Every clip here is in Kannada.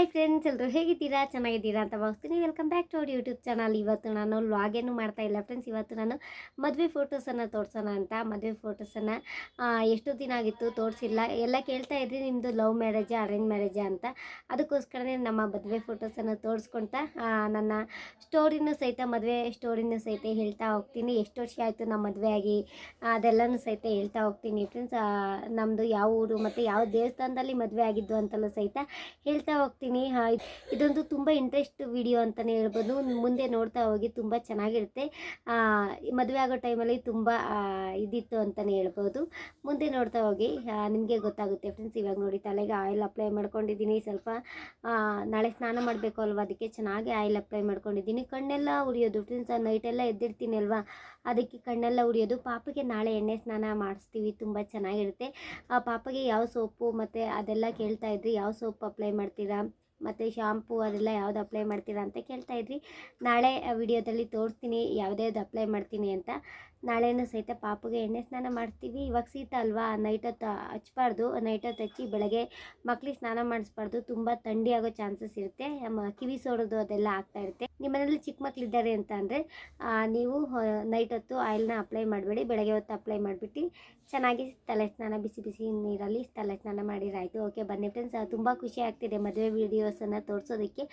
ಹಾಯ್ ಫ್ರೆಂಡ್ಸ್ ಎಲ್ಲರೂ ಹೇಗಿದ್ದೀರಾ? ಚೆನ್ನಾಗಿದ್ದೀರಾ ಅಂತ ಭಾವಿಸ್ತೀನಿ. Welcome back to our YouTube channel ಇವತ್ತು ನಾನು ಲಾಗೇನು ಮಾಡ್ತಾ ಇಲ್ಲ ಫ್ರೆಂಡ್ಸ್ ಇವತ್ತು ನಾನು ಮದುವೆ ಫೋಟೋಸನ್ನು ತೋರಿಸೋಣ ಅಂತ. ಮದುವೆ ಫೋಟೋಸನ್ನು ಎಷ್ಟು ದಿನ ಆಗಿತ್ತು ತೋರಿಸಿಲ್ಲ. ಎಲ್ಲ ಕೇಳ್ತಾ ಇದ್ರಿ ನಿಮ್ಮದು ಲವ್ ಮ್ಯಾರೇಜಾ ಅರೇಂಜ್ ಮ್ಯಾರೇಜಾ ಅಂತ. ಅದಕ್ಕೋಸ್ಕರನೇ ನಮ್ಮ ಮದುವೆ ಫೋಟೋಸನ್ನು ತೋರಿಸ್ಕೊಳ್ತಾ ನನ್ನ ಸ್ಟೋರಿನೂ ಸಹಿತ, ಮದುವೆ ಸ್ಟೋರಿನೂ ಸಹಿತ ಹೇಳ್ತಾ ಹೋಗ್ತೀನಿ. ಎಷ್ಟು ವರ್ಷ ಆಯಿತು ನಮ್ಮ ಮದುವೆ ಆಗಿ? ಅದೆಲ್ಲನೂ ಸಹಿತ ಹೇಳ್ತಾ ಹೋಗ್ತೀನಿ ಫ್ರೆಂಡ್ಸ್ ನಮ್ಮದು ಯಾವ ಊರು ಮತ್ತು ಯಾವ ದೇವಸ್ಥಾನದಲ್ಲಿ ಮದುವೆ ಆಗಿದ್ದು ಅಂತಲೂ ಸಹಿತ ಹೇಳ್ತಾ ಹೋಗ್ತೀನಿ. ಇದ್- ಇದೊಂದು ತುಂಬ ಇಂಟ್ರೆಸ್ಟ್ ವಿಡಿಯೋ ಅಂತಲೇ ಹೇಳ್ಬೋದು. ಮುಂದೆ ನೋಡ್ತಾ ಹೋಗಿ ತುಂಬ ಚೆನ್ನಾಗಿರುತ್ತೆ. ಮದುವೆ ಆಗೋ ಟೈಮಲ್ಲಿ ತುಂಬ ಇದಿತ್ತು ಅಂತಲೇ ಹೇಳ್ಬೋದು. ಮುಂದೆ ನೋಡ್ತಾ ಹೋಗಿ. ನಿಮಗೆ ಗೊತ್ತಾಗುತ್ತೆ ಫ್ರೆಂಡ್ಸ್ ಇವಾಗ ನೋಡಿ ತಲೆಗೆ ಆಯಿಲ್ ಅಪ್ಲೈ ಮಾಡ್ಕೊಂಡಿದ್ದೀನಿ. ಸ್ವಲ್ಪ ನಾಳೆ ಸ್ನಾನ ಮಾಡಬೇಕು ಅಲ್ವಾ? ಅದಕ್ಕೆ ಚೆನ್ನಾಗಿ ಆಯಿಲ್ ಅಪ್ಲೈ ಮಾಡ್ಕೊಂಡಿದ್ದೀನಿ. ಕಣ್ಣೆಲ್ಲ ಉರಿಯೋದು ಫ್ರೆಂಡ್ಸ್ ನೈಟೆಲ್ಲ ಎದ್ದಿರ್ತೀನಿ ಅಲ್ವಾ? ಅದಕ್ಕೆ ಕಣ್ಣೆಲ್ಲ ಉರಿಯೋದು. ಪಾಪಗೆ ನಾಳೆ ಎಣ್ಣೆ ಸ್ನಾನ ಮಾಡಿಸ್ತೀವಿ. ತುಂಬ ಚೆನ್ನಾಗಿರುತ್ತೆ. ಆ, ಪಾಪಗೆ ಯಾವ ಸೋಪು ಮತ್ತು ಅದೆಲ್ಲ ಕೇಳ್ತಾ ಇದ್ರಿ? ಯಾವ ಸೋಪ್ ಅಪ್ಲೈ ಮಾಡ್ತೀರಾ? ಮತ್ತು ಶಾಂಪೂ ಅದೆಲ್ಲ ಯಾವ್ದು ಅಪ್ಲೈ ಮಾಡ್ತೀರಾ ಅಂತ ಕೇಳ್ತಾಯಿದ್ರಿ ನಾಳೆ ವಿಡಿಯೋದಲ್ಲಿ ತೋರಿಸ್ತೀನಿ ಯಾವ್ದು ಅಪ್ಲೈ ಮಾಡ್ತೀನಿ ಅಂತ. ನಾಳೆನೂ ಸಹಿತ ಪಾಪುಗೆ ಎಣ್ಣೆ ಸ್ನಾನ ಮಾಡ್ತೀವಿ. ಇವಾಗ ಸೀತ ಅಲ್ವಾ? ನೈಟ್ ಹೊತ್ತು ಹಚ್ಬಾರ್ದು. ನೈಟ್ ಹೊತ್ತು ಹಚ್ಚಿ ಬೆಳಗ್ಗೆ ಮಕ್ಳಿಗೆ ಸ್ನಾನ ಮಾಡಿಸ್ಬಾರ್ದು. ತುಂಬ ಥಂಡಿ ಆಗೋ ಚಾನ್ಸಸ್ ಇರುತ್ತೆ. ಕಿವಿ ಸೋಡೋದು ಅದೆಲ್ಲ ಆಗ್ತಾ ಇರುತ್ತೆ. ನಿಮ್ಮ ಮನೇಲಿ ಚಿಕ್ಕ ಮಕ್ಕಳಿದ್ದಾರೆ ಅಂತ ಅಂದರೆ ನೀವು ನೈಟ್ ಹೊತ್ತು ಆಯಿಲ್ನ ಅಪ್ಲೈ ಮಾಡಬೇಡಿ. ಬೆಳಗ್ಗೆ ಹೊತ್ತು ಅಪ್ಲೈ ಮಾಡಿಬಿಟ್ಟು ಚೆನ್ನಾಗಿ ತಲೆ ಸ್ನಾನ ಬಿಸಿ ಬಿಸಿ ನೀರಲ್ಲಿ ತಲೆ ಸ್ನಾನ ಮಾಡಿರಾಯಿತು ಓಕೆ ಬನ್ನಿ ಫ್ರೆಂಡ್ಸ್ ತುಂಬ ಖುಷಿ ಆಗ್ತಿದೆ ಮದುವೆ ವೀಡಿಯೋಸನ್ನು ತೋರಿಸೋದಕ್ಕೆ.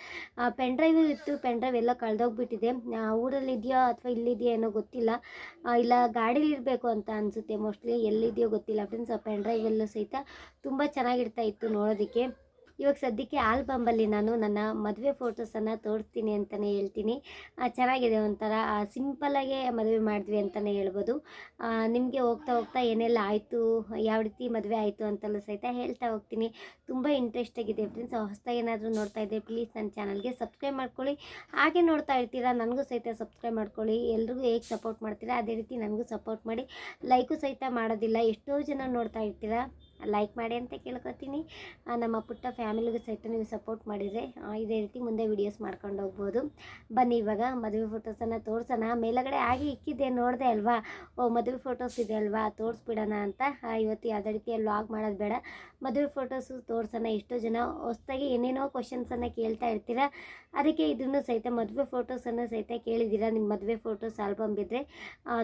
ಪೆನ್ ಡ್ರೈವ್ ಇತ್ತು. ಪೆನ್ ಡ್ರೈವ್ ಎಲ್ಲ ಕಳೆದೋಗ್ಬಿಟ್ಟಿದೆ. ಊರಲ್ಲಿ ಇದೆಯೋ ಅಥವಾ ಇಲ್ಲಿದೆಯೋ ಏನೋ ಗೊತ್ತಿಲ್ಲ. ಇಲ್ಲ ಗಾಡೀಲಿ ಇರಬೇಕು ಅಂತ ಅನಿಸುತ್ತೆ. ಮೋಸ್ಟ್ಲಿ ಎಲ್ಲಿದೆಯೋ ಗೊತ್ತಿಲ್ಲ. ಫ್ರೆಂಡ್ಸ್ ಆ ಪೆನ್ ಡ್ರೈವೆಲ್ಲೂ ಸಹಿತ ತುಂಬ ಚೆನ್ನಾಗಿರ್ತಾ ಇತ್ತು ನೋಡೋದಕ್ಕೆ. ಇವಾಗ ಸದ್ಯಕ್ಕೆ ಆಲ್ಬಂಬಲ್ಲಿ ನಾನು ನನ್ನ ಮದುವೆ ಫೋಟೋಸನ್ನು ತೋರಿಸ್ತೀನಿ ಅಂತಲೇ ಹೇಳ್ತೀನಿ. ಚೆನ್ನಾಗಿದೆ ಒಂಥರ ಸಿಂಪಲ್ಲಾಗೆ ಮದುವೆ ಮಾಡಿದ್ವಿ ಅಂತಲೇ ಹೇಳ್ಬೋದು. ನಿಮಗೆ ಹೋಗ್ತಾ ಹೋಗ್ತಾ ಏನೆಲ್ಲ ಆಯಿತು? ಯಾವ ರೀತಿ ಮದುವೆ ಆಯಿತು ಅಂತಲೂ ಸಹಿತ ಹೇಳ್ತಾ ಹೋಗ್ತೀನಿ. ತುಂಬ ಇಂಟ್ರೆಸ್ಟ್ ಆಗಿದೆ ಫ್ರೆಂಡ್ಸ್ ಹೊಸದಾಗಿ ಏನಾದರೂ ನೋಡ್ತಾ ಇದ್ದರೆ ಪ್ಲೀಸ್ ನನ್ನ ಚಾನಲ್ಗೆ ಸಬ್ಸ್ಕ್ರೈಬ್ ಮಾಡ್ಕೊಳ್ಳಿ. ಹಾಗೆ ನೋಡ್ತಾ ಇರ್ತೀರಾ, ನನಗೂ ಸಹಿತ ಸಬ್ಸ್ಕ್ರೈಬ್ ಮಾಡ್ಕೊಳ್ಳಿ. ಎಲ್ರಿಗೂ ಹೇಗೆ ಸಪೋರ್ಟ್ ಮಾಡ್ತೀರಾ, ಅದೇ ರೀತಿ ನನಗೂ ಸಪೋರ್ಟ್ ಮಾಡಿ. ಲೈಕು ಸಹಿತ ಮಾಡೋದಿಲ್ಲ. ಎಷ್ಟೋ ಜನ ನೋಡ್ತಾ ಇರ್ತೀರಾ. ಲೈಕ್ ಮಾಡಿ ಅಂತ ಕೇಳ್ಕೊತೀನಿ. ನಮ್ಮ ಪುಟ್ಟ ಫ್ಯಾಮಿಲಿಗೂ ಸಹಿತ ನೀವು ಸಪೋರ್ಟ್ ಮಾಡಿದರೆ ಇದೇ ರೀತಿ ಮುಂದೆ ವೀಡಿಯೋಸ್ ಮಾಡ್ಕೊಂಡು ಹೋಗ್ಬೋದು. ಬನ್ನಿ ಇವಾಗ ಮದುವೆ ಫೋಟೋಸನ್ನು ತೋರಿಸೋಣ. ಮೇಲಗಡೆ ಆಗಿ ಇಕ್ಕಿದ್ದೆ, ನೋಡಿದೆ ಅಲ್ವಾ? ಓ, ಮದುವೆ ಫೋಟೋಸ್ ಇದೆ ಅಲ್ವಾ? ತೋರಿಸ್ಬಿಡೋಣ ಅಂತ. ಇವತ್ತು ಯಾವುದೇ ರೀತಿಯಲ್ಲಿ ಲಾಗ್ ಮಾಡೋದು ಬೇಡ. ಮದುವೆ ಫೋಟೋಸು ತೋರಿಸೋಣ. ಎಷ್ಟೋ ಜನ ಹೊಸ್ದಾಗಿ ಏನೇನೋ ಕ್ವಶನ್ಸನ್ನು ಕೇಳ್ತಾ ಇರ್ತೀರ? ಅದಕ್ಕೆ ಇದನ್ನು ಸಹಿತ ಮದುವೆ ಫೋಟೋಸನ್ನು ಸಹಿತ ಕೇಳಿದ್ದೀರಾ? ನಿಮ್ಮ ಮದುವೆ ಫೋಟೋಸ್ ಆಲ್ಬಮ್ ಬಿದ್ದರೆ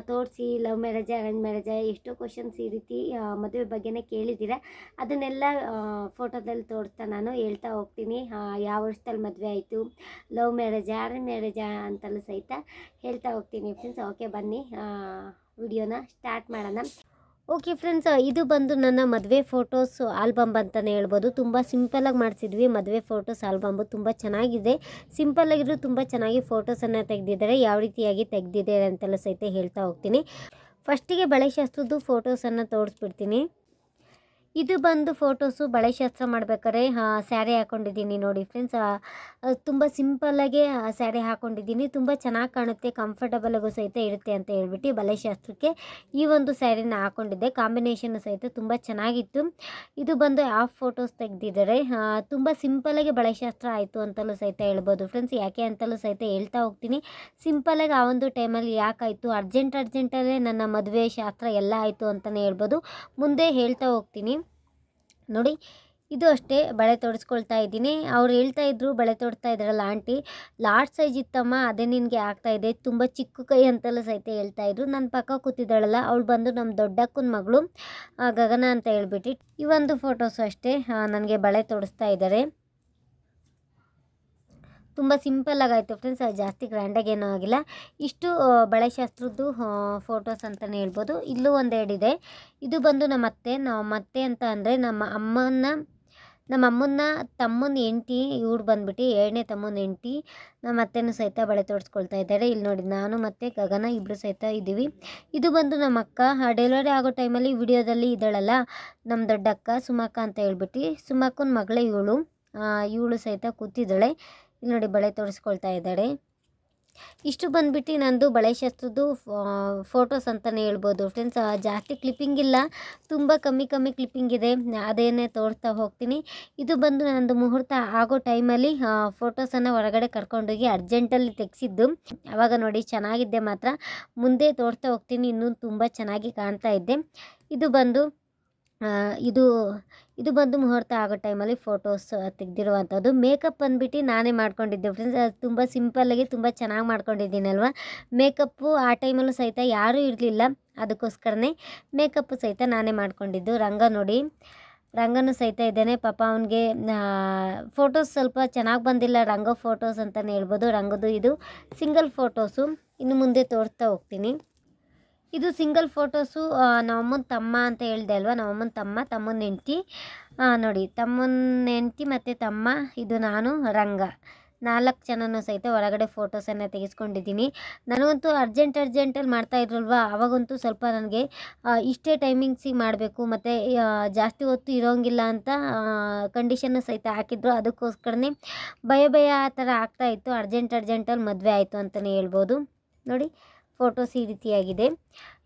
ತೋರಿಸಿ ಲವ್ ಮ್ಯಾರೇಜ್ ಅರೇಂಜ್ ಮ್ಯಾರೇಜ ಎಷ್ಟೋ ಕ್ವಶನ್ಸ್ ಈ ರೀತಿ ಮದುವೆ ಬಗ್ಗೆನೇ ಕೇಳಿದ್ದೀರಾ? ಅದನ್ನೆಲ್ಲ ಫೋಟೋದಲ್ಲಿ ತೋರಿಸ್ತಾ ನಾನು ಹೇಳ್ತಾ ಹೋಗ್ತೀನಿ. ಯಾವ ವರ್ಷದಲ್ಲಿ ಮದುವೆ ಆಯಿತು? ಲವ್ ಮ್ಯಾರೇಜ ಅರೇಂಜ್ ಮ್ಯಾರೇಜ ಅಂತಲೂ ಸಹಿತ ಹೇಳ್ತಾ ಹೋಗ್ತೀನಿ ಫ್ರೆಂಡ್ಸ್ ಓಕೆ ಬನ್ನಿ. ವಿಡಿಯೋನ ಸ್ಟಾರ್ಟ್ ಮಾಡೋಣ. ಓಕೆ ಫ್ರೆಂಡ್ಸ್ ಇದು ಬಂದು ನನ್ನ ಮದುವೆ ಫೋಟೋಸ್ ಆಲ್ಬಮ್ ಅಂತಲೇ ಹೇಳ್ಬೋದು. ತುಂಬ ಸಿಂಪಲಾಗಿ ಮಾಡಿಸಿದ್ವಿ. ಮದುವೆ ಫೋಟೋಸ್ ಆಲ್ಬಮ್ ತುಂಬ ಚೆನ್ನಾಗಿದೆ. ಸಿಂಪಲ್ಲಾಗಿದ್ರು ತುಂಬ ಚೆನ್ನಾಗಿ ಫೋಟೋಸನ್ನು ತೆಗೆದಿದ್ದಾರೆ. ಯಾವ ರೀತಿಯಾಗಿ ತೆಗೆದಿದ್ದಾರೆ ಅಂತೆಲ್ಲ ಸಹಿತ ಹೇಳ್ತಾ ಹೋಗ್ತೀನಿ. ಫಸ್ಟಿಗೆ ಬಳೆ ಶಾಸ್ತ್ರದ್ದು ಫೋಟೋಸನ್ನು ತೋರಿಸ್ಬಿಡ್ತೀನಿ. ಇದು ಬಂದು ಫೋಟೋಸು ಬಳೆಶಾಸ್ತ್ರ ಮಾಡ್ಬೇಕಾದ್ರೆ ಸ್ಯಾರಿ ಹಾಕ್ಕೊಂಡಿದ್ದೀನಿ ನೋಡಿ ಫ್ರೆಂಡ್ಸ್ ತುಂಬ ಸಿಂಪಲ್ಲಾಗಿ ಸ್ಯಾರಿ ಹಾಕ್ಕೊಂಡಿದ್ದೀನಿ ತುಂಬ ಚೆನ್ನಾಗಿ ಕಾಣುತ್ತೆ ಕಂಫರ್ಟಬಲಾಗೂ ಸಹಿತ ಇರುತ್ತೆ ಅಂತ ಹೇಳ್ಬಿಟ್ಟು ಬಳೆಶಾಸ್ತ್ರಕ್ಕೆ ಈ ಒಂದು ಸ್ಯಾರಿನ ಹಾಕ್ಕೊಂಡಿದ್ದೆ ಕಾಂಬಿನೇಷನ್ ಸಹಿತ ತುಂಬ ಚೆನ್ನಾಗಿತ್ತು. ಇದು ಬಂದು ಆಫ್ ಫೋಟೋಸ್ ತೆಗೆದಿದ್ದಾರೆ. ತುಂಬ ಬಳೆ ಶಾಸ್ತ್ರ ಆಯಿತು ಅಂತಲೂ ಸಹಿತ ಹೇಳ್ಬೋದು ಫ್ರೆಂಡ್ಸ್ ಯಾಕೆ ಅಂತಲೂ ಸಹಿತ ಹೇಳ್ತಾ ಹೋಗ್ತೀನಿ. ಸಿಂಪಲ್ಲಾಗಿ ಆ ಒಂದು ಟೈಮಲ್ಲಿ ಯಾಕಾಯಿತು ಅರ್ಜೆಂಟ್ ಅರ್ಜೆಂಟಲ್ಲೇ ನನ್ನ ಮದುವೆ ಶಾಸ್ತ್ರ ಎಲ್ಲ ಆಯಿತು ಅಂತಲೇ ಹೇಳ್ಬೋದು. ಮುಂದೆ ಹೇಳ್ತಾ ಹೋಗ್ತೀನಿ. ನೋಡಿ, ಇದು ಅಷ್ಟೇ ಬಳೆ ತೊಡಿಸ್ಕೊಳ್ತಾ ಇದ್ದೀನಿ. ಅವ್ರು ಹೇಳ್ತಾ ಇದ್ರು, ಬಳೆ ತೊಡ್ತಾ ಇದ್ರಲ್ಲ ಆಂಟಿ ಲಾರ್ಜ್ ಸೈಜ್ ಇತ್ತಮ್ಮ, ಅದೇ ನಿನಗೆ ಆಗ್ತಾ ಇದೆ. ತುಂಬ ಚಿಕ್ಕ ಕೈ ಅಂತೆಲ್ಲ ಸಹಿತ ಹೇಳ್ತಾ ಇದ್ರು. ನನ್ನ ಪಕ್ಕ ಕೂತಿದ್ದಾಳಲ್ಲ, ಅವಳು ಬಂದು ನಮ್ಮ ದೊಡ್ಡಕ್ಕನ ಮಗಳು ಗಗನ ಅಂತ ಹೇಳ್ಬಿಟ್ಟು, ಈ ಒಂದು ಫೋಟೋಸು ಅಷ್ಟೇ ನನಗೆ ಬಳೆ ತೊಡಿಸ್ತಾ ಇದ್ದಾರೆ. ತುಂಬ ಸಿಂಪಲ್ಲಾಗಿ ಆಯಿತು ಫ್ರೆಂಡ್ಸ್ ಜಾಸ್ತಿ ಗ್ರ್ಯಾಂಡಾಗಿ ಏನೂ ಆಗಿಲ್ಲ. ಇಷ್ಟು ಬಳೆ ಬಳೆಶಾಸ್ತ್ರದ್ದು ಫೋಟೋಸ್ ಅಂತಲೇ ಹೇಳ್ಬೋದು. ಇಲ್ಲೂ ಒಂದೆರಡಿದೆ. ಇದು ಬಂದು ನಮ್ಮ ಅತ್ತೆ ನಮ್ಮ ಅತ್ತೆ ಅಂತ ಅಂದರೆ ನಮ್ಮ ಅಮ್ಮನ ನಮ್ಮ ಅಮ್ಮನ ತಮ್ಮನ ಹೆಂಡ್ತಿ, ಇವ್ರು ಬಂದ್ಬಿಟ್ಟು ಎರಡನೇ ತಮ್ಮನ ಹೆಂಡ್ತಿ, ನಮ್ಮ ಅತ್ತೆನೂ ಸಹಿತ ಬಳೆ ತೋರಿಸ್ಕೊಳ್ತಾ ಇದ್ದಾರೆ. ಇಲ್ಲಿ ನೋಡಿ, ನಾನು ಮತ್ತು ಗಗನ ಇಬ್ಬರು ಸಹಿತ ಇದ್ದೀವಿ. ಇದು ಬಂದು ನಮ್ಮ ಅಕ್ಕ ಡೆಲಿವರಿ ಆಗೋ ಟೈಮಲ್ಲಿ ವಿಡಿಯೋದಲ್ಲಿ ಇದ್ದಾಳಲ್ಲ, ನಮ್ಮ ದೊಡ್ಡಕ್ಕ ಸುಮಕ್ಕ ಅಂತ ಹೇಳ್ಬಿಟ್ಟು, ಸುಮಕ್ಕನ ಮಗಳೇ ಇವಳು. ಇವಳು ಸಹಿತ ಕೂತಿದ್ದಾಳೆ. ನೋಡಿ ಬಳೆ ತೋರಿಸ್ಕೊಳ್ತಾ ಇದ್ದಾಳೆ. ಇಷ್ಟು ಬಂದ್ಬಿಟ್ಟು ನಂದು ಬಳೆ ಶಾಸ್ತ್ರದ್ದು ಫೋಟೋಸ್ ಅಂತಲೇ ಹೇಳ್ಬೋದು. ಫ್ರೆಂಡ್ಸ್ ಜಾಸ್ತಿ ಕ್ಲಿಪ್ಪಿಂಗ್ ಇಲ್ಲ. ತುಂಬ ಕಮ್ಮಿ ಕಮ್ಮಿ ಕ್ಲಿಪ್ಪಿಂಗ್ ಇದೆ. ಅದೇನೇ ತೋರಿಸ್ತಾ ಹೋಗ್ತೀನಿ. ಇದು ಬಂದು ನಂದು ಮುಹೂರ್ತ ಆಗೋ ಟೈಮಲ್ಲಿ ಫೋಟೋಸನ್ನು ಹೊರಗಡೆ ಕರ್ಕೊಂಡೋಗಿ ಅರ್ಜೆಂಟಲ್ಲಿ ತೆಗೆಸಿದ್ದು. ಆವಾಗ ನೋಡಿ ಚೆನ್ನಾಗಿದ್ದೆ ಮಾತ್ರ. ಮುಂದೆ ತೋರಿಸ್ತಾ ಹೋಗ್ತೀನಿ. ಇನ್ನೂ ತುಂಬ ಚೆನ್ನಾಗಿ ಕಾಣ್ತಾ ಇದ್ದೆ ಇದು ಬಂದು ಇದು ಇದು ಬಂದು ಮುಹೂರ್ತ ಆಗೋ ಟೈಮಲ್ಲಿ ಫೋಟೋಸ್ ತೆಗೆದಿರುವಂಥದ್ದು. ಮೇಕಪ್ ಬಂದುಬಿಟ್ಟು ನಾನೇ ಮಾಡ್ಕೊಂಡಿದ್ದೆ ಫ್ರೆಂಡ್ಸ್. ಅದು ತುಂಬ ಸಿಂಪಲ್ಲಾಗಿ ತುಂಬ ಚೆನ್ನಾಗಿ ಮಾಡ್ಕೊಂಡಿದ್ದೀನಲ್ವ? ಮೇಕಪ್ಪು ಆ ಟೈಮಲ್ಲೂ ಸಹಿತ ಯಾರೂ ಇರಲಿಲ್ಲ. ಅದಕ್ಕೋಸ್ಕರನೇ ಮೇಕಪ್ಪು ಸಹಿತ ನಾನೇ ಮಾಡ್ಕೊಂಡಿದ್ದು. ರಂಗ ನೋಡಿ. ರಂಗನೂ ಸಹಿತ ಇದ್ದೇನೆ. ಪಾಪ ಅವನಿಗೆ ಫೋಟೋಸ್ ಸ್ವಲ್ಪ ಚೆನ್ನಾಗಿ ಬಂದಿಲ್ಲ. ರಂಗ ಫೋಟೋಸ್ ಅಂತಲೇ ಹೇಳ್ಬೋದು. ರಂಗದು ಇದು ಸಿಂಗಲ್ ಫೋಟೋಸು. ಇನ್ನು ಮುಂದೆ ತೋರಿಸ್ತಾ ಹೋಗ್ತೀನಿ. ಇದು ಸಿಂಗಲ್ ಫೋಟೋಸು ನಮ್ಮಮ್ಮನ ತಮ್ಮ ಅಂತ ಹೇಳಿದೆ ಅಲ್ವಾ? ನಮ್ಮಮ್ಮನ ತಮ್ಮ, ತಮ್ಮನ ಹೆಂಡ್ತಿ. ನೋಡಿ, ತಮ್ಮನ ಹೆಂಡ್ತಿ ಮತ್ತು ತಮ್ಮ, ಇದು ನಾನು, ರಂಗ. ನಾಲ್ಕು ಜನನೂ ಸಹಿತ ಹೊರಗಡೆ ಫೋಟೋಸನ್ನು ತೆಗೆಸ್ಕೊಂಡಿದ್ದೀನಿ. ನನಗಂತೂ ಅರ್ಜೆಂಟ್ ಅರ್ಜೆಂಟಲ್ಲಿ ಮಾಡ್ತಾ ಇದ್ರಲ್ವ? ಅವಾಗಂತೂ ಸ್ವಲ್ಪ ನನಗೆ ಇಷ್ಟೇ ಟೈಮಿಂಗ್ಸಿಗೆ ಮಾಡಬೇಕು. ಮತ್ತು ಜಾಸ್ತಿ ಹೊತ್ತು ಇರೋಂಗಿಲ್ಲ ಅಂತ ಕಂಡೀಷನ್ನು ಸಹಿತ ಹಾಕಿದ್ರು. ಅದಕ್ಕೋಸ್ಕರನೇ ಭಯ ಭಯ ಆ ಥರ ಆಗ್ತಾಯಿತ್ತು ಅರ್ಜೆಂಟ್ ಅರ್ಜೆಂಟಲ್ಲಿ ಮದುವೆ ಆಯಿತು ಅಂತಲೇ ಹೇಳ್ಬೋದು. ನೋಡಿ ಫೋಟೋಸ್ ಈ ರೀತಿಯಾಗಿದೆ.